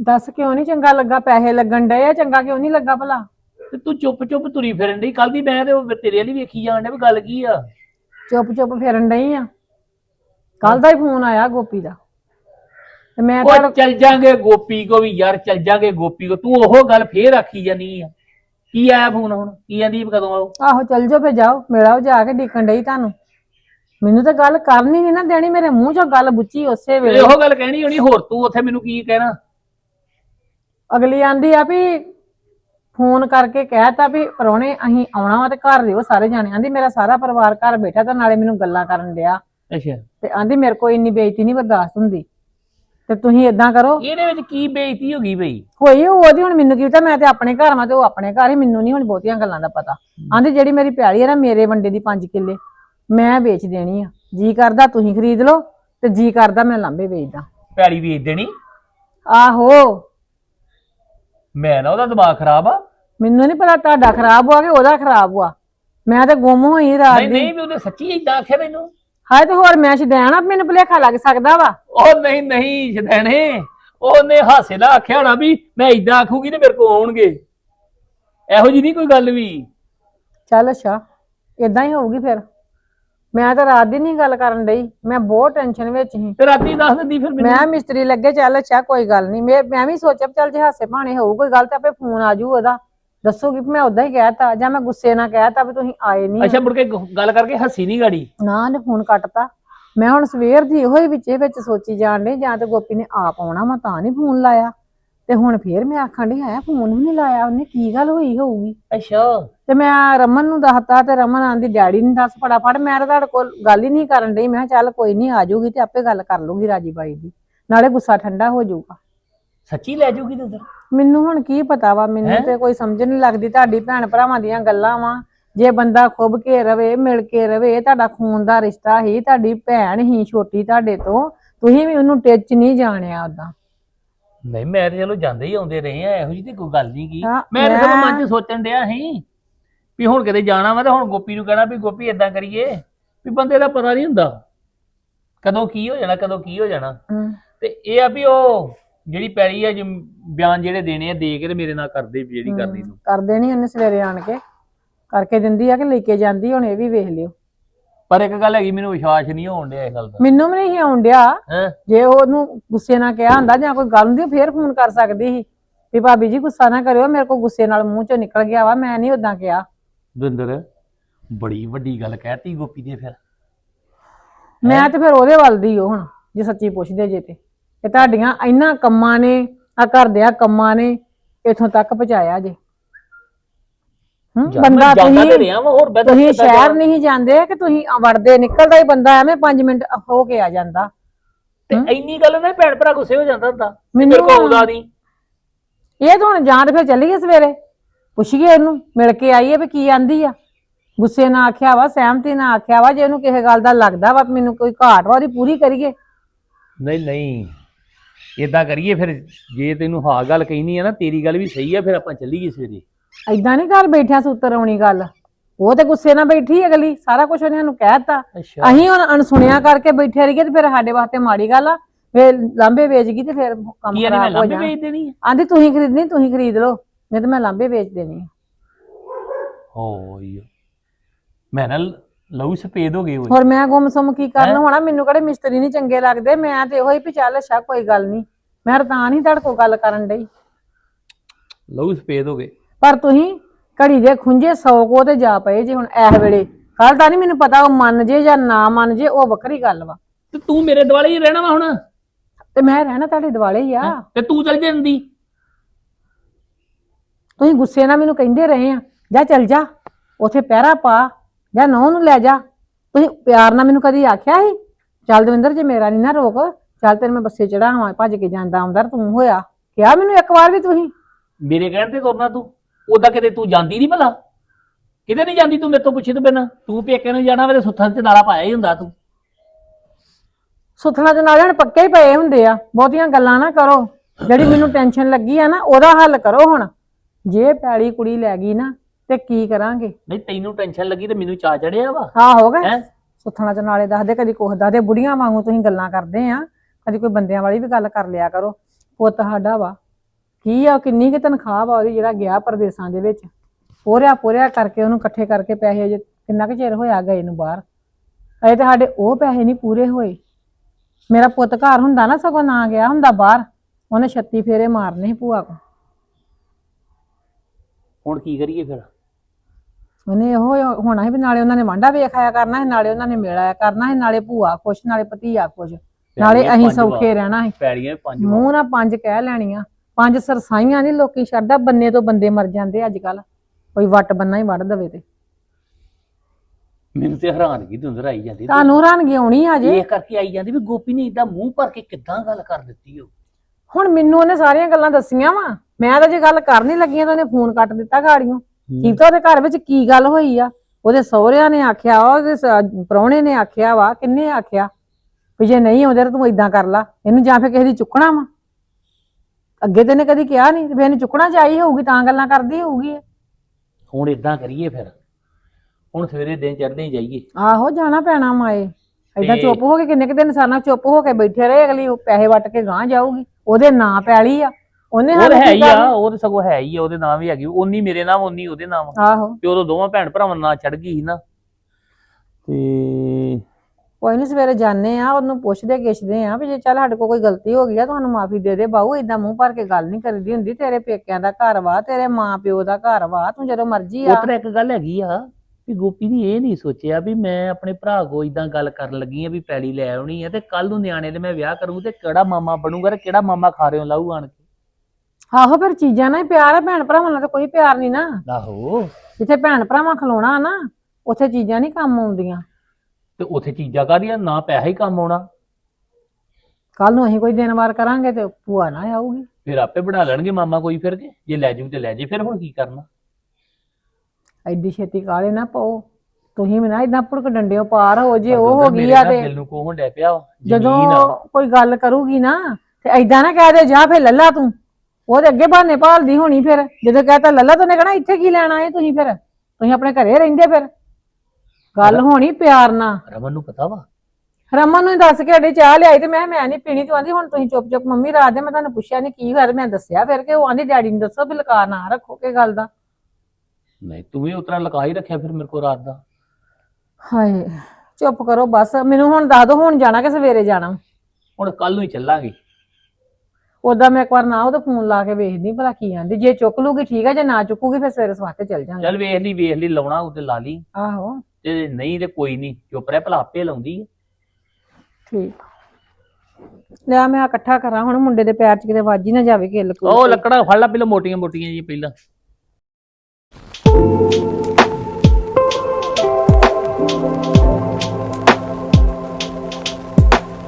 ਦੱਸ ਕਿਉਂ ਨਹੀਂ ਚੰਗਾ ਲੱਗਾ ਪੈਸੇ ਲੱਗਣ ਡਏ ਆ ਚੰਗਾ ਕਿਉਂ ਨਹੀਂ ਲੱਗਾ ਭਲਾ? ਤੇ ਤੂੰ ਚੁੱਪ ਚੁੱਪ ਤੁਰੀ ਫਿਰਨ ਡਈ ਕੱਲ ਦੀ ਮੈਂ ਤੇ ਉਹ ਤੇਰੇ ਵਾਲੀ ਵੇਖੀ ਜਾਣ ਡਿਆ ਵੀ ਗੱਲ ਕੀ ਆ? ਚੁੱਪ ਚੁੱਪ ਫਿਰਨ ਡਈ ਆ। ਕੱਲ ਦਾ ਹੀ ਫੋਨ ਆਇਆ ਗੋਪੀ ਦਾ। ਤੇ ਮੈਂ ਉਹ ਤਾਂ ਚੱਲ ਜਾਾਂਗੇ ਗੋਪੀ ਕੋ ਵੀ ਯਾਰ ਚੱਲ ਜਾਾਂਗੇ ਗੋਪੀ ਕੋ। ਤੂੰ ਉਹ ਗੱਲ ਫੇਰ ਆਖੀ ਜਾਨੀ ਆ। ਕੀ ਆਇਆ ਫੋਨ ਹੁਣ? ਕੀ ਆਂਦੀ ਕਦੋਂ ਆਓ? ਆਹੋ ਚੱਲ ਜਾਓ ਫੇ ਜਾਓ। ਮਿਲਾਓ ਜਾ ਕੇ ਡਿੱਕਣ ਡਈ ਤੁਹਾਨੂੰ। ਮੈਨੂੰ ਤਾਂ ਗੱਲ ਕਰਨੀ ਨਹੀਂ ਨਾ ਦੇਣੀ ਮੇਰੇ ਮੂੰਹ ਚੋਂ ਗੱਲ ਬੁੱਚੀ ਉਸੇ ਵੇਲੇ। ਇਹੋ ਗੱਲ ਕਹਿਣੀ ਹੋਣੀ ਹੋਰ ਤੂੰ ਉੱਥੇ ਮੈਨੂੰ ਕੀ ਕਹਿਣਾ? ਅਗਲੀ ਆਂਦੀ ਆ ਵੀ ਫੋਨ ਕਰਕੇ ਕਹਿਤਾ ਵੀ ਪਰੋਣੇ ਅਸੀਂ ਆਉਣਾ ਵਾ ਤੇ ਘਰ ਰਿਓ ਸਾਰੇ ਜਾਣੇ। ਆਂਦੀ ਮੇਰਾ ਸਾਰਾ ਪਰਿਵਾਰ ਘਰ ਬੈਠਾ ਤਾਂ ਨਾਲੇ ਮੈਨੂੰ ਗੱਲਾਂ ਕਰਨ ਡਿਆ। ਅੱਛਾ। ਤੇ ਆਂਦੀ ਮੇਰੇ ਕੋਲ ਇੰਨੀ ਬੇਇੱਜ਼ਤੀ ਨਹੀਂ ਬਰਦਾਸ਼ਤ ਹੁੰਦੀ। ਤੇ ਤੁਸੀਂ ਇਦਾਂ ਕਰੋ। ਇਹਦੇ ਵਿੱਚ ਕੀ ਬੇਇੱਜ਼ਤੀ ਹੋ ਗਈ ਬਈ? ਹੋਈ ਉਹ ਉਹਦੀ ਹੁਣ ਮੈਨੂੰ ਕੀ ਪਤਾ ਮੈਂ ਤੇ ਆਪਣੇ ਘਰ ਵਾਂ ਤੇ ਉਹ ਆਪਣੇ ਘਰ ਹੀ ਮੈਨੂੰ ਨਹੀਂ ਹੁਣ ਬਹੁਤੀਆਂ ਗੱਲਾਂ ਦਾ ਪਤਾ। ਆਂਦੀ ਜਿਹੜੀ ਮੇਰੀ ਪਿਆਲੀ ਹੈ ਨਾ ਮੇਰੇ ਵੰਡੇ ਦੀ 5 ਕਿੱਲੇ ਮੈਂ ਵੇਚ ਦੇਣੀ ਆ। ਜੀ ਕਰਦਾ ਤੁਸੀਂ ਖਰੀਦ ਲਓ ਤੇ ਜੀ ਕਰਦਾ ਮੈਂ ਲਾਂਬੇ ਵੇਚਦਾ। ਪੈੜੀ ਵੇਚ ਦੇਣੀ? ਆਹੋ। ਮੈਂ ਨਾ ਉਹਦਾ ਦਿਮਾਗ ਖਰਾਬ ਆ। ਮੈਨੂੰ ਨਹੀਂ ਪਤਾ ਤੁਹਾਡਾ ਖਰਾਬ ਹੋਆ ਕਿ ਉਹਦਾ ਖਰਾਬ ਹੋਆ। ਮੈਂ ਤੇ ਗੁੰਮ ਹੋਈ ਰਾਤ ਨਹੀਂ ਦੀ। ਨਹੀਂ ਵੀ ਉਹਨੇ ਸੱਚੀ ਇਦਾਂ ਆਖਿਆ ਤੈਨੂੰ ਹਾਏ ਤੇ ਹੋਰ ਮੈਂ ਛਦੈਣਾ ਮੈਨੂੰ ਭੁਲੇਖਾ ਲੱਗ ਸਕਦਾ ਵਾ। ਉਹ ਨਹੀਂ ਨਹੀਂ ਜਦੈਣੇ ਉਹਨੇ ਹਾਸੇ ਨਾਲ ਆਖਿਆ ਹੋਣਾ ਵੀ ਮੈਂ ਇਦਾਂ ਆਖੂਗੀ ਤੇ ਮੇਰੇ ਕੋ ਆਉਣਗੇ। ਇਹੋ ਜੀ ਨਹੀਂ ਕੋਈ ਗੱਲ ਵੀ। ਚੱਲ ਅੱਛਾ ਇਦਾਂ ਹੀ ਹੋਊਗੀ ਫਿਰ। ਮੈਂ ਤਾਂ ਰਾਤ ਦੀ ਨਹੀਂ ਗੱਲ ਕਰਨ ਡਈ ਮੈਂ ਬਹੁਤ ਟੈਨਸ਼ਨ ਵਿੱਚ ਸੀ। ਤੇ ਰਾਤੀ ਦੱਸ ਦਿੰਦੀ ਫਿਰ ਮੈਨੂੰ। ਮੈਂ ਮਿਸਤਰੀ ਲੱਗੇ ਚੱਲ ਅੱਛਾ ਕੋਈ ਗੱਲ ਨਹੀਂ। ਮੈਂ ਮੈਂ ਵੀ ਸੋਚਿਆ ਵੀ ਚੱਲ ਜੇ ਹਾਸੇ ਭਾਣੇ ਹੋਊ ਕੋਈ ਗੱਲ ਤਾਂ ਆਪੇ ਫੋਨ ਆ ਜਾਊ ਉਹਦਾ। ਦੱਸੋਗੀ ਵੀ ਮੈਂ ਉਦਾਂ ਹੀ ਕਹਿਤਾ ਜਾਂ ਮੈਂ ਗੁੱਸੇ ਨਾਲ ਕਹਿਤਾ ਵੀ ਤੁਸੀਂ ਆਏ ਨਹੀਂ ਅੱਛਾ ਮੁੜ ਕੇ ਗ- ਗੱਲ ਕਰਕੇ ਹੱਸੀ ਨਹੀਂ ਗਾੜੀ? ਨਾ ਨੇ ਫੋਨ ਕੱਟਤਾ। ਮੈਂ ਹੁਣ ਸਵੇਰ ਦੀ ਇਹੋ ਹੀ ਵਿੱਚੇ ਵਿੱਚ ਸੋਚੀ ਜਾਣ ਡਈ ਜਾਂ ਤੇ ਗੋਪੀ ਨੇ ਆਪ ਆਉਣਾ ਮੈਂ ਤਾਂ ਨਹੀਂ ਫੋਨ ਲਾਇਆ। ਤੇ ਹੁਣ ਫੇਰ ਮੈਂ ਆਖਣ ਡਈ ਆਇਆ ਫੋਨ ਵੀ ਨਹੀਂ ਲਾਇਆ ਉਹਨੇ ਕੀ ਗੱਲ ਹੋਈ ਹੋਊਗੀ? ਅੱਛਾ। ਤੇ ਮੈਂ ਰਮਨ ਨੂੰ ਦੱਸਤਾ ਤੇ ਰਮਨ ਆਂਦੀ ਡੈਡੀ ਨੂੰ ਦੱਸ ਫਟਾਫਟ ਮੈਂ ਤਾਂ ਤੁਹਾਡੇ ਕੋਲ ਗੱਲ ਹੀ ਨਹੀਂ ਕਰਨ ਡਈ। ਮੈਂ ਕਿਹਾ ਚੱਲ ਕੋਈ ਨਹੀਂ ਆ ਜਾਊਗੀ ਤੇ ਆਪੇ ਗੱਲ ਕਰ ਲੂਗੀ ਰਾਜੀ ਬਾਈ ਦੀ। ਨਾਲੇ ਗੁੱਸਾ ਠੰਡਾ ਹੋ ਜਾਊਗਾ। ਸੱਚੀ ਲੈ ਜਾਊਗੀ ਤੇ ਉਧਰ? ਮੈਨੂੰ ਹੁਣ ਕੀ ਪਤਾ ਵਾ ਮੈਨੂੰ? ਤੇ ਕੋਈ ਸਮਝ ਨਹੀਂ ਲੱਗਦੀ ਤੁਹਾਡੀ ਭੈਣ ਭਰਾਵਾਂ ਦੀਆਂ ਗੱਲਾਂ ਵਾ। ਜੇ ਬੰਦਾ ਖੁੱਬ ਕੇ ਰਵੇ ਮਿਲ ਕੇ ਰਵੇ ਤੁਹਾਡਾ ਖੂਨ ਦਾ ਰਿਸ਼ਤਾ ਹੀ ਤੁਹਾਡੀ ਭੈਣ ਹੀ ਛੋਟੀ ਤੁਹਾਡੇ ਤੋਂ ਤੁਸੀਂ ਵੀ ਉਹਨੂੰ ਟਿੱਚ ਨਹੀਂ ਜਾਣਿਆ ਉਦਾਂ ਨਹੀਂ ਮੈਂ ਤੇ ਚਲੋ ਜਾਂਦੇ ਹੀ ਆਉਂਦੇ ਰਹੇ ਆ ਇਹੋ ਜੀ ਤੇ ਕੋਈ ਗੱਲ ਨਹੀਂ ਕੀ ਹਾਂ, ਮੈਂ ਤਾਂ ਸਗੋਂ ਮਨ ਚ ਸੋਚਣ ਡਿਆ ਸੀ ਵੀ ਹੁਣ ਕਿਤੇ ਜਾਣਾ ਵਾ ਤੇ ਹੁਣ ਗੋਪੀ ਨੂੰ ਕਹਿਣਾ ਵੀ ਗੋਪੀ ਇਦਾਂ ਕਰੀਏ ਵੀ ਬੰਦੇ ਦਾ ਪਤਾ ਨਹੀਂ ਹੁੰਦਾ। ਕਦੋਂ ਕੀ ਹੋ ਜਾਣਾ ਕਦੋਂ ਕੀ ਹੋ ਜਾਣਾ। ਹਮ, ਤੇ ਇਹ ਆ ਵੀ ਉਹ ਜਿਹੜੀ ਪੈੜੀ ਆ ਜਿ- ਬਿਆਨ ਜਿਹੜੇ ਦੇਣੇ ਆ ਦੇ ਕੇ ਤੇ ਮੇਰੇ ਨਾਲ ਕਰਦੇ ਵੀ ਜਿਹੜੀ ਕਰਨੀ ਤੂੰ। ਕਰ ਦੇਣੀ ਉਹਨੇ ਸਵੇਰੇ ਆਣ ਕੇ। ਕਰਕੇ ਦਿੰਦੀ ਆ ਕਿ ਲੈ ਕੇ ਜਾਂਦੀ ਹੁਣ ਇਹ ਵੀ ਵੇਖ ਲਿਓ। ਪਰ ਇੱਕ ਗੱਲ ਹੈਗੀ ਮੈਨੂੰ ਵਿਸ਼ਵਾਸ ਨਹੀਂ ਹੋਣ ਡਿਆ ਇਸ ਗੱਲ ਦਾ। ਮੈਨੂੰ ਵੀ ਨਹੀਂ ਆਉਣ ਡਿਆ। ਹੈ? ਜੇ ਉਹਨੂੰ ਗੁੱਸੇ ਨਾਲ ਕਿਹਾ ਹੁੰਦਾ ਜਾਂ ਕੋਈ ਗੱਲ ਹੁੰਦੀ ਫੇਰ ਫੋਨ ਕਰ ਸਕਦੀ ਸੀ। ਵੀ ਭਾਬੀ ਜੀ ਗੁੱਸਾ ਨਾ ਕਰਿਓ ਮੇਰੇ ਕੋਲ ਗੁੱਸੇ ਨਾਲ ਮੂੰਹ ਚੋਂ ਨਿਕਲ ਗਿਆ ਵਾ ਮੈਂ ਨਹੀਂ ਉਦਾਂ ਕਿਹਾ। ਦਵਿੰਦਰ ਬੜੀ ਵੱਡੀ ਗੱਲ ਕਹਿਤੀ ਗੋਪੀ ਨੇ ਫਿਰ। ਮੈਂ ਤੇ ਫਿਰ ਉਹਦੇ ਵੱਲ ਦੀ ਓ ਹੁਣ ਜੇ ਸੱਚੀ ਪੁੱਛਦੇ ਜੇ ਤੇ। ਇਹ ਤੁਹਾਡੀਆਂ ਇੰਨਾ ਕੰਮਾਂ ਨੇ ਆ ਘਰ ਦੇ ਆ ਕੰਮਾਂ ਨੇ ਇਥੋਂ ਤੱਕ ਪਹੁੰਚਾਇਆ ਜੇ। ਹੂੰ ਬੰਦਾ ਜਾਂਦਾ ਤੇ ਤੁਸੀਂ ਰਿਹਾ ਵਾ ਹੋਰ ਤਾਂ ਤੁਸੀਂ ਸ਼ਹਿਰ? ਨਹੀਂ ਜਾਂਦੇ ਕਿ ਤੁਸੀਂ ਵੜਦੇ ਨਿਕਲਦਾ ਹੀ ਬੰਦਾ ਐਵੇਂ 5 ਮਿੰਟ ਹੋ ਕੇ ਆ ਜਾਂਦਾ। ਤੇ ਇੰਨੀ ਗੱਲ ਨਾ ਭੈਣ ਭਰਾ ਗੁੱਸੇ ਹੋ ਜਾਂਦਾ ਹੁੰਦਾ ਮੈਨੂੰ ਮੇਰੇ ਕੋਲ ਆਉਂਦਾ ਨਹੀਂ ਇਹ ਤਾਂ ਹੁਣ ਜਾਂ ਤੇ ਫਿਰ ਚੱਲੀਏ ਸਵੇਰੇ। ਪੁੱਛੀਏ ਇਹਨੂੰ ਮਿਲ ਕੇ ਆਈਏ ਵੀ ਕੀ ਆਂਦੀ ਆ। ਗੁੱਸੇ ਨਾਲ ਆਖਿਆ ਵਾ ਸਹਿਮਤੀ ਨਾਲ ਆਖਿਆ ਵਾ ਜੇ ਉਹਨੂੰ ਕਿਸੇ ਗੱਲ ਦਾ ਲੱਗਦਾ ਵਾ ਵੀ ਮੈਨੂੰ ਕੋਈ ਘਾਟ ਵਾ ਉਹਦੀ ਪੂਰੀ ਕਰੀਏ। ਨਹੀਂ ਨਹੀਂ। ਇਦਾਂ ਕਰੀਏ ਫਿਰ ਜੇ ਤੈਨੂੰ ਹਾਂ ਗੱਲ ਕਹਿਨੀ ਆ ਨਾ ਤੇਰੀ ਗੱਲ ਵੀ ਸਹੀ ਆ ਫਿਰ ਆਪਾਂ ਚੱਲੀਏ ਸਵੇਰੇ। ਐਦਾਂ ਨਹੀਂ ਘਰ ਬੈਠਿਆ ਸੁੱਤਰ ਆਉਣੀ ਗੱਲ। ਉਹ ਤੇ ਗੁੱਸੇ ਨਾਲ ਬੈਠੀ ਅਗਲੀ ਸਾਰਾ ਕੁਝ ਉਹਨੇ ਸਾਨੂੰ ਕਹਿਤਾ ਅੱਛਾ। ਅਸੀਂ ਹੁਣ ਅਣਸੁਣਿਆ ਕਰਕੇ ਬੈਠੇ ਰਹੀਏ ਤੇ ਫਿਰ ਸਾਡੇ ਵਾਸਤੇ ਮਾੜੀ ਗੱਲ ਆ। ਫਿਰ ਲਾਂਬੇ ਵੇਚ ਗਈ ਤੇ ਫਿਰ ਕੰਮ ਕੀ ਆ ਮੈਂ ਖਰਾਬ ਹੋ ਲੰਬੇ ਜਾਣਾ। ਵੇਚ ਦੇਣੀ ਆ? ਆਂਦੀ ਤੁਸੀਂ ਖਰੀਦਣੀ ਤੁਸੀਂ ਖਰੀਦ ਲਓ। ਨਹੀਂ ਤੇ ਮੈਂ ਲਾਂਬੇ ਵੇਚ ਦੇਣੀ ਆ। ਹੋਈ ਮੈਂ ਨਾ ਲਹੂ ਸਪੇਦ ਹੋ ਗਏ ਹੋਏ ਹੋਰ ਮੈਂ ਗੁੰਮਸੁੰਮ ਕੀ ਕਰਨ? ਹੋਣਾ ਮੈਨੂੰ ਕਿਹੜੇ ਮਿਸਤਰੀ ਨਹੀਂ ਚੰਗੇ ਲੱਗਦੇ? ਮੈਂ ਤੇ ਇਹੋ ਹੀ ਵੀ ਚੱਲ ਅੱਛਾ ਕੋਈ ਗੱਲ ਨਹੀਂ। ਮੈਂ ਤਾਂ ਨਹੀਂ ਤੁਹਾਡੇ ਕੋਲ ਗੱਲ ਕਰਨ ਡਈ। ਲਹੂ ਸਪੇਦ ਹੋ ਗਏ। ਪਰ ਤੁਸੀਂ ਘੜੀ ਦੇ ਖੁੰਝੇ ਸੌ ਕੋ ਤੇ ਜਾ ਪਏ ਜੇ ਹੁਣ ਇਸ ਵੇਲੇ। ਕੱਲ ਤਾਂ ਨਹੀਂ ਮੈਨੂੰ ਪਤਾ ਉਹ ਮੰਨ ਜੇ ਜਾਂ ਨਾ ਮੰਨ ਜੇ ਉਹ ਵੱਖਰੀ ਗੱਲ ਵਾ। ਤੇ ਤੂੰ ਮੇਰੇ ਦੁਆਲੇ ਹੀ ਰਹਿਣਾ ਵਾ ਹੁਣ। ਤੇ ਮੈਂ ਰਹਿਣਾ ਤੁਹਾਡੇ ਦਿਵਾਲੇ ਹੀ ਆ। ਤੇ ਤੂੰ ਚੱਲ ਜਾਂਦੀ ਤੁਸੀਂ ਗੁੱਸੇ ਨਾਲ ਮੈਨੂੰ ਕਹਿੰਦੇ ਰਹੇ ਆ ਜਾ ਚੱਲ ਜਾ ਉਥੇ ਪਹਿਰਾ ਪਾ। ਜਾਂ ਨੌ ਨੂੰ ਲੈ ਜਾ। ਤੁਸੀਂ ਪਿਆਰ ਨਾਲ ਮੈਨੂੰ ਕਦੀ ਆਖਿਆ ਸੀ? ਚੱਲ ਦਵਿੰਦਰ ਜੇ ਮੇਰਾ ਨਹੀਂ ਨਾ ਰੋਕ ਚੱਲ ਤੈਨੂੰ ਮੈਂ ਬੱਸੇ ਚੜਾਵਾਂ ਭੱਜ ਕੇ ਜਾਂਦਾ ਆਉਂਦਾ ਤੂੰ ਹੋਇਆ। ਕਿਹਾ ਮੈਨੂੰ ਇੱਕ ਵਾਰ ਵੀ ਤੁਸੀਂ? ਮੇਰੇ ਕਹਿਣ ਤੇ ਤੁਰਨਾ ਤੂੰ। ਉਹਦਾ ਕਿਤੇ ਤੂੰ ਜਾਂਦੀ ਨਹੀਂ ਭਲਾ। ਕਿਤੇ ਨਹੀਂ ਜਾਂਦੀ ਤੂੰ ਮੇਰੇ ਤੋਂ ਪੁੱਛੇ ਤੋਂ ਬਿਨਾਂ। ਤੂੰ ਪੇਕੇ ਨੂੰ ਜਾਣਾ ਵੇ ਸੁੱਥਾਂ ਚ ਨਾਲਾ ਪਾਇਆ ਹੀ ਹੁੰਦਾ ਤੂੰ। ਸੁਥਣਾ ਦੇ ਨਾਲ ਪੱਕੇ ਹੀ ਪਏ ਹੁੰਦੇ ਆ। ਬਹੁਤੀਆਂ ਗੱਲਾਂ ਨਾ ਕਰੋ। ਜਿਹੜੀ ਮੈਨੂੰ ਟੈਨਸ਼ਨ ਲੱਗੀ ਆ ਨਾ ਉਹਦਾ ਹੱਲ ਕਰੋ ਹੁਣ। ਜੇ ਪੈਲੀ ਕੁੜੀ ਲੈ ਗਈ ਨਾ ਤੇ ਕੀ ਕਰਾਂਗੇ? ਨਹੀਂ ਤੈਨੂੰ ਟੈਨਸ਼ਨ ਲੱਗੀ ਤੇ ਮੈਨੂੰ ਚਾ ਚੜਿਆ ਵਾ। ਹਾਂ ਹੋ ਗਏ ਹੈ? ਸੁਥਣਾ ਚ ਨਾਲੇ ਦੱਸਦੇ ਕਦੀ ਕੁਛ ਦੱਸਦੇ ਬੁੜੀਆਂ ਵਾਂਗੂ ਤੁਸੀਂ ਗੱਲਾਂ ਕਰਦੇ ਆ। ਕਦੀ ਕੋਈ ਬੰਦਿਆਂ ਵਾਲੀ ਵੀ ਗੱਲ ਕਰ ਲਿਆ ਕਰੋ। ਪੁੱਤ ਸਾਡਾ ਵਾ। ਕੀ ਆ ਕਿੰਨੀ ਕਿ ਤਨਖਾਹ ਵਾ ਉਹਦੀ ਜਿਹੜਾ ਗਿਆ ਪ੍ਰਦੇਸਾਂ ਦੇ ਵਿੱਚ। ਪੋਰਿਆ ਪੋਰਿਆ ਕਰਕੇ ਉਹਨੂੰ ਇਕੱਠੇ ਕਰਕੇ ਪੈਸੇ ਅਜੇ ਕਿੰਨਾ ਕੁ ਚਿਰ ਹੋਇਆ ਗਏ ਨੂੰ ਬਾਹਰ। ਅਜੇ ਤੇ ਸਾਡੇ ਉਹ ਪੈਸੇ ਨਹੀਂ ਪੂਰੇ ਹੋਏ। ਮੇਰਾ ਪੁੱਤ ਘਰ ਹੁੰਦਾ ਨਾ ਸਗੋਂ ਨਾ ਗਿਆ ਹੁੰਦਾ ਬਾਹਰ। ਉਹਨੇ 36 ਫੇਰੇ ਮਾਰਨੇ ਸੀ ਭੂਆ ਕੋ ਹੁਣ ਕੀ ਕਰੀਏ ਫਿਰ? ਉਹਨੇ ਇਹੋ ਹੋਣਾ ਸੀ ਵੀ ਨਾਲੇ ਉਹਨਾਂ ਨੇ ਵਾਂਡਾ ਵੇਖ ਆਇਆ ਕਰਨਾ ਸੀ ਨਾਲੇ ਉਹਨਾਂ ਨੇ ਮੇਲ ਆਇਆ ਕਰਨਾ ਸੀ ਨਾਲੇ ਭੂਆ ਕੁਛ ਨਾਲੇ ਭਤੀਆ ਕੁਛ ਨਾਲੇ ਅਸੀਂ ਸੌਖੇ। ਰਹਿਣਾ ਸੀ। ਪੈੜੀਆਂ ਪੰਜ। ਮੂੰਹ ਨਾਲ ਪੰਜ ਕਹਿ ਲੈਣੀਆਂ। ਪੰਜ ਸਰਸਾਈਆਂ ਨਹੀਂ ਲੋਕੀ ਛੱਡਦਾ ਬੰਨੇ ਤੋਂ ਬੰਦੇ ਮਰ ਜਾਂਦੇ ਅੱਜ ਕੱਲ ਕੋਈ ਵੱਟ ਬੰਨਾ ਹੀ ਵੱਢ ਦਵੇ ਤੇ। ਮੈਨੂੰ ਤੇ ਹੈਰਾਨਗੀ ਦੁੰਦਰ ਆਈ ਜਾਂਦੀ ਤੁਹਾਨੂੰ ਹੈਰਾਨਗੀ ਆਉਣੀ ਆ ਜੇ। ਇਹ ਕਰਕੇ ਆਈ ਜਾਂਦੀ ਵੀ ਗੋਪੀ ਨੇ ਇਦਾਂ ਮੂੰਹ ਭਰ ਕੇ ਕਿੱਦਾਂ ਗੱਲ ਕਰ ਦਿੱਤੀ ਉਹ। ਹੁਣ ਮੈਨੂੰ ਉਹਨੇ ਸਾਰੀਆਂ ਗੱਲਾਂ ਦੱਸੀਆਂ ਵਾ। ਮੈਂ ਤਾਂ ਜੇ ਗੱਲ ਕਰਨੀ ਲੱਗੀਆਂ ਤਾਂ ਉਹਨੇ ਫੋਨ ਕੱਟ ਦਿੱਤਾ ਗਾੜੀਆਂ ਕੀ ਉਹਦੇ ਘਰ ਵਿੱਚ ਕੀ ਗੱਲ ਹੋਈ ਆ? ਉਹਦੇ ਸਹੁਰਿਆਂ ਨੇ ਆਖਿਆ ਉਹਦੇ ਪ੍ਰਾਹੁਣੇ ਨੇ ਆਖਿਆ ਵਾ ਕਿੰਨੇ ਆਖਿਆ ਵੀ ਜੇ ਨਹੀਂ ਆਉਂਦੇ ਤਾਂ ਤੂੰ ਇਦਾਂ ਕਰ ਲਾ ਇਹਨੂੰ ਜਾਂ ਫਿਰ ਕਿਸੇ ਦੀ ਚੁੱਕਣਾ ਵਾ? ਅੱਗੇ ਤੇ ਇਹਨੇ ਕਦੀ ਕਿਹਾ ਨਹੀਂ ਤੇ ਫਿਰ ਇਹਨੂੰ ਚੁੱਕਣਾ ਚਾਹੀ ਹੋਊਗੀ ਤਾਂ ਗੱਲਾਂ ਕਰਦੀ ਹੋਊਗੀ। ਹੁਣ ਇਦਾਂ ਕਰੀਏ ਫਿਰ। ਹੁਣ ਸਵੇਰੇ ਦਿਨ ਚੜ੍ਹਦੇ ਹੀ ਜਾਈਏ। ਆਹੋ ਜਾਣਾ ਪੈਣਾ ਮਾਏ ਤੇ- ਚੁੱਪ ਹੋ ਕੇ ਕਿੰਨੇ ਕੁ ਦਿਨ ਸਾਨਾ ਚੁੱਪ ਹੋ ਕੇ ਬੈਠੇ ਰਹੇ ਅਗਲੀ ਪੈਸੇ ਵੱਟ ਕੇ ਗਾਂ ਜਾਊਗੀ ਉਹਦੇ ਨਾਂ ਪੈਲੀ ਆ। ਉਹਨੇ ਉਹ ਤਾਂ ਹੈ ਹੀ ਆ? ਉਹ ਤਾਂ ਸਗੋਂ ਹੈ ਹੀ ਆ ਉਹਦੇ ਨਾਮ ਵੀ ਹੈਗੀ। ਉਨੀ ਮੇਰੇ ਨਾਮ ਉਨੀ ਉਹਦੇ ਨਾਮ ਆਹੋ। ਤੇ ਉਦੋਂ ਦੋਵਾਂ ਭੈਣ ਭਰਾਵਾਂ ਨਾਲ ਚੜ ਗਈ ਸੀ ਨਾ। ਤੇ ਕੋਈ ਨਹੀਂ ਸਵੇਰੇ ਜਾਣੇ ਆ ਉਹਨੂੰ ਪੁੱਛਦੇ ਗਿੱਛਦੇ ਆ ਵੀ ਜੇ ਚੱਲ ਸਾਡੇ ਕੋਲ ਕੋਈ ਗਲਤੀ ਹੋ ਗਈ ਆ ਤੁਹਾਨੂੰ ਮਾਫੀ ਦੇ ਦੇ ਬਾਊ ਏਦਾਂ ਮੂੰਹ ਭਰ ਕੇ ਗੱਲ ਨਹੀਂ ਕਰੀਦੀ ਹੁੰਦੀ। ਤੇਰੇ ਪੇਕਿਆਂ ਦਾ ਘਰ ਵਾ ਤੇਰੇ ਮਾਂ ਪਿਓ ਦਾ ਘਰ ਵਾ ਤੂੰ ਜਦੋਂ ਮਰਜ਼ੀ ਆ। ਉਤਰ ਇੱਕ ਗੱਲ ਹੈਗੀ ਆ ਵੀ ਗੋਪੀ ਨੇ ਇਹ ਨਹੀਂ ਸੋਚਿਆ ਵੀ ਮੈਂ ਆਪਣੇ ਭਰਾ ਕੋ ਇਦਾਂ ਗੱਲ ਕਰਨ ਲੱਗੀ ਆ ਵੀ ਪੈਲੀ ਲੈ ਆਉਣੀ ਆ ਤੇ ਕੱਲ ਨੂੰ ਨਿਆਣੇ ਦੇ ਮੈਂ ਵਿਆਹ ਕਰੂੰ ਤੇ ਕਿਹੜਾ ਮਾਮਾ ਬਣੂਗਾ ਤੇ ਕਿਹੜਾ ਮਾਮਾ ਖਾਰਿਓ ਲਾਊ ਆਣ ਕੇ। ਆਹੋ ਫਿਰ ਚੀਜ਼ਾਂ ਨਾਲ ਹੀ ਪਿਆਰ ਆ ਭੈਣ ਭਰਾਵਾਂ ਨਾਲ ਤਾਂ ਕੋਈ ਪਿਆਰ ਨਹੀਂ ਨਾ। ਆਹੋ। ਜਿੱਥੇ ਭੈਣ ਭਰਾਵਾਂ ਖਲੋਣਾ ਨਾ ਉੱਥੇ ਚੀਜ਼ਾਂ ਨਹੀਂ ਕੰਮ ਆਉਂਦੀਆਂ। ਤੇ ਉਥੇ ਚੀਜ਼ਾਂ ਕਾਹਦੀਆਂ? ਨਾ ਪੈਸਾ ਹੀ ਕੰਮ ਆਉਣਾ। ਕੱਲ ਨੂੰ ਅਸੀਂ ਕੋਈ ਦਿਨ ਵਾਰ ਕਰਾਂਗੇ ਤੇ ਭੂਆ ਨਾ ਆਊਗੀ। ਫਿਰ ਆਪੇ ਬਣਾ ਲੈਣਗੇ ਮਾਮਾ ਕੋਈ ਫਿਰ ਕੇ। ਜੇ ਲੈ ਜੂ ਤੇ ਲੈ ਜੇ ਫਿਰ ਹੁਣ ਕੀ ਕਰਨਾ? ਐਡੀ ਛੇਤੀ ਕਾਲੇ ਨਾ ਪਾਓ। ਤੁਸੀਂ ਵੀ ਨਾ ਇਦਾਂ ਭੁੜਕ ਡੰਡਿਓ ਪਾਰ ਹੋ ਜੇ ਉਹ ਹੋ ਗਈ ਆ ਤੇ ਦਿਲ ਨੂੰ ਕੋਹ ਡੈ ਪਿਆ ਵਾ। ਜਦੋਂ ਆ। ਕੋਈ ਗੱਲ ਕਰੂਗੀ ਨਾ ਤੇ ਐਦਾਂ ਨਾ ਕਹਿ ਦੇ ਜਾ ਫੇ ਲੱਲਾ ਤੂੰ। ਉਹਦੇ ਅੱਗੇ ਬਹਾਨੇ ਭਾਲਦੀ ਹੋਣੀ ਫਿਰ। ਜਦੋਂ ਕਹਤਾ ਲੱਲਾ ਤੂੰ ਨੇ ਕਹਣਾ ਇੱਥੇ ਕੀ ਲੈਣਾ ਏ ਤੁਸੀਂ ਫਿਰ? ਤੁਸੀਂ ਆਪਣੇ ਘਰੇ ਰਹਿੰਦੇ ਫਿਰ। ਗੱਲ ਹੋਣੀ ਪਿਆਰ ਨਾਲ। ਰਮਨ ਨੂੰ ਪਤਾ ਵਾ? ਰਮਨ ਨੂੰ ਦੱਸ ਕੇ ਅਡੇ ਚਾਹ ਲਿਆਈ ਤੇ ਮੈਂ ਮੈਂ ਨਹੀਂ ਪੀਣੀ। ਤੂੰ ਆਂਦੀ ਹੁਣ ਤੁਸੀਂ ਚੁੱਪ ਚੁੱਪ ਮੰਮੀ ਰਾਤ ਦੇ ਮੈਂ ਤੁਹਾਨੂੰ ਪੁੱਛਿਆ ਨਹੀਂ ਕੀ ਤੇ ਮੈਂ ਦੱਸਿਆ ਫਿਰ ਕਿ ਉਹ ਆਂਦੀ ਡੈਡੀ ਨੂੰ ਦੱਸੋ ਵੀ ਲਕਾ ਨਾ ਰੱਖੋ ਕਿ ਗੱਲ ਦਾ। ਨਹੀਂ ਤੂੰ ਵੀ ਉਤਰਾ ਲਗਾ ਹੀ ਰੱਖਿਆ ਫਿਰ ਮੇਰੇ ਕੋਲ ਰਾਤ ਦਾ। ਹਾਏ ਚੁੱਪ ਕਰੋ ਬਸ। ਮੈਨੂੰ ਹੁਣ ਦੱਸ ਦੋ ਹੁਣ ਜਾਣਾ ਕਿ ਸਵੇਰੇ ਜਾਣਾ। ਹੁਣ ਕੱਲ ਨੂੰ ਹੀ ਚੱਲਾਂਗੇ। ਉਦਾਂ ਮੈਂ ਇੱਕ ਵਾਰ ਨਾ ਉਹਦਾ ਫੋਨ ਲਾ ਕੇ ਵੇਖਦੀ ਭਲਾ ਕੀ ਆਂਦੀ। ਜੇ ਚੁੱਕ ਲੂਗੀ ਠੀਕ ਹੈ ਜੇ ਨਾ ਚੁੱਕੂਗੀ ਫਿਰ ਸਵੇਰੇ ਸਵਾਤੇ ਚੱਲ ਜਾਾਂਗੇ। ਚੱਲ ਵੇਖ ਲਈ ਵੇਖ ਲਈ ਲਾਉਣਾ ਉਹ ਤੇ ਲਾ ਲਈ। ਆਹੋ। ਤੇ ਨਹੀਂ ਤੇ ਕੋਈ ਨਹੀਂ ਚੁੱਪ ਰਹਿ ਭਲਾ ਆਪੇ ਲਾਉਂਦੀ ਠੀਕ। ਲਿਆ ਮੈਂ ਆਹ ਇਕੱਠਾ ਕਰਾਂ ਹੁਣ ਮੁੰਡੇ ਦੇ ਪੈਰ 'ਚ ਕਿਤੇ ਵੱਜ ਹੀ ਨਾ ਜਾਵੇ ਕਿੱਲ ਉਹ ਲੱਕੜਾਂ ਫੜ ਲਾ ਪਹਿਲਾਂ ਮੋਟੀਆਂ ਮੋਟੀਆਂ ਜੀ ਪਹਿਲਾਂ।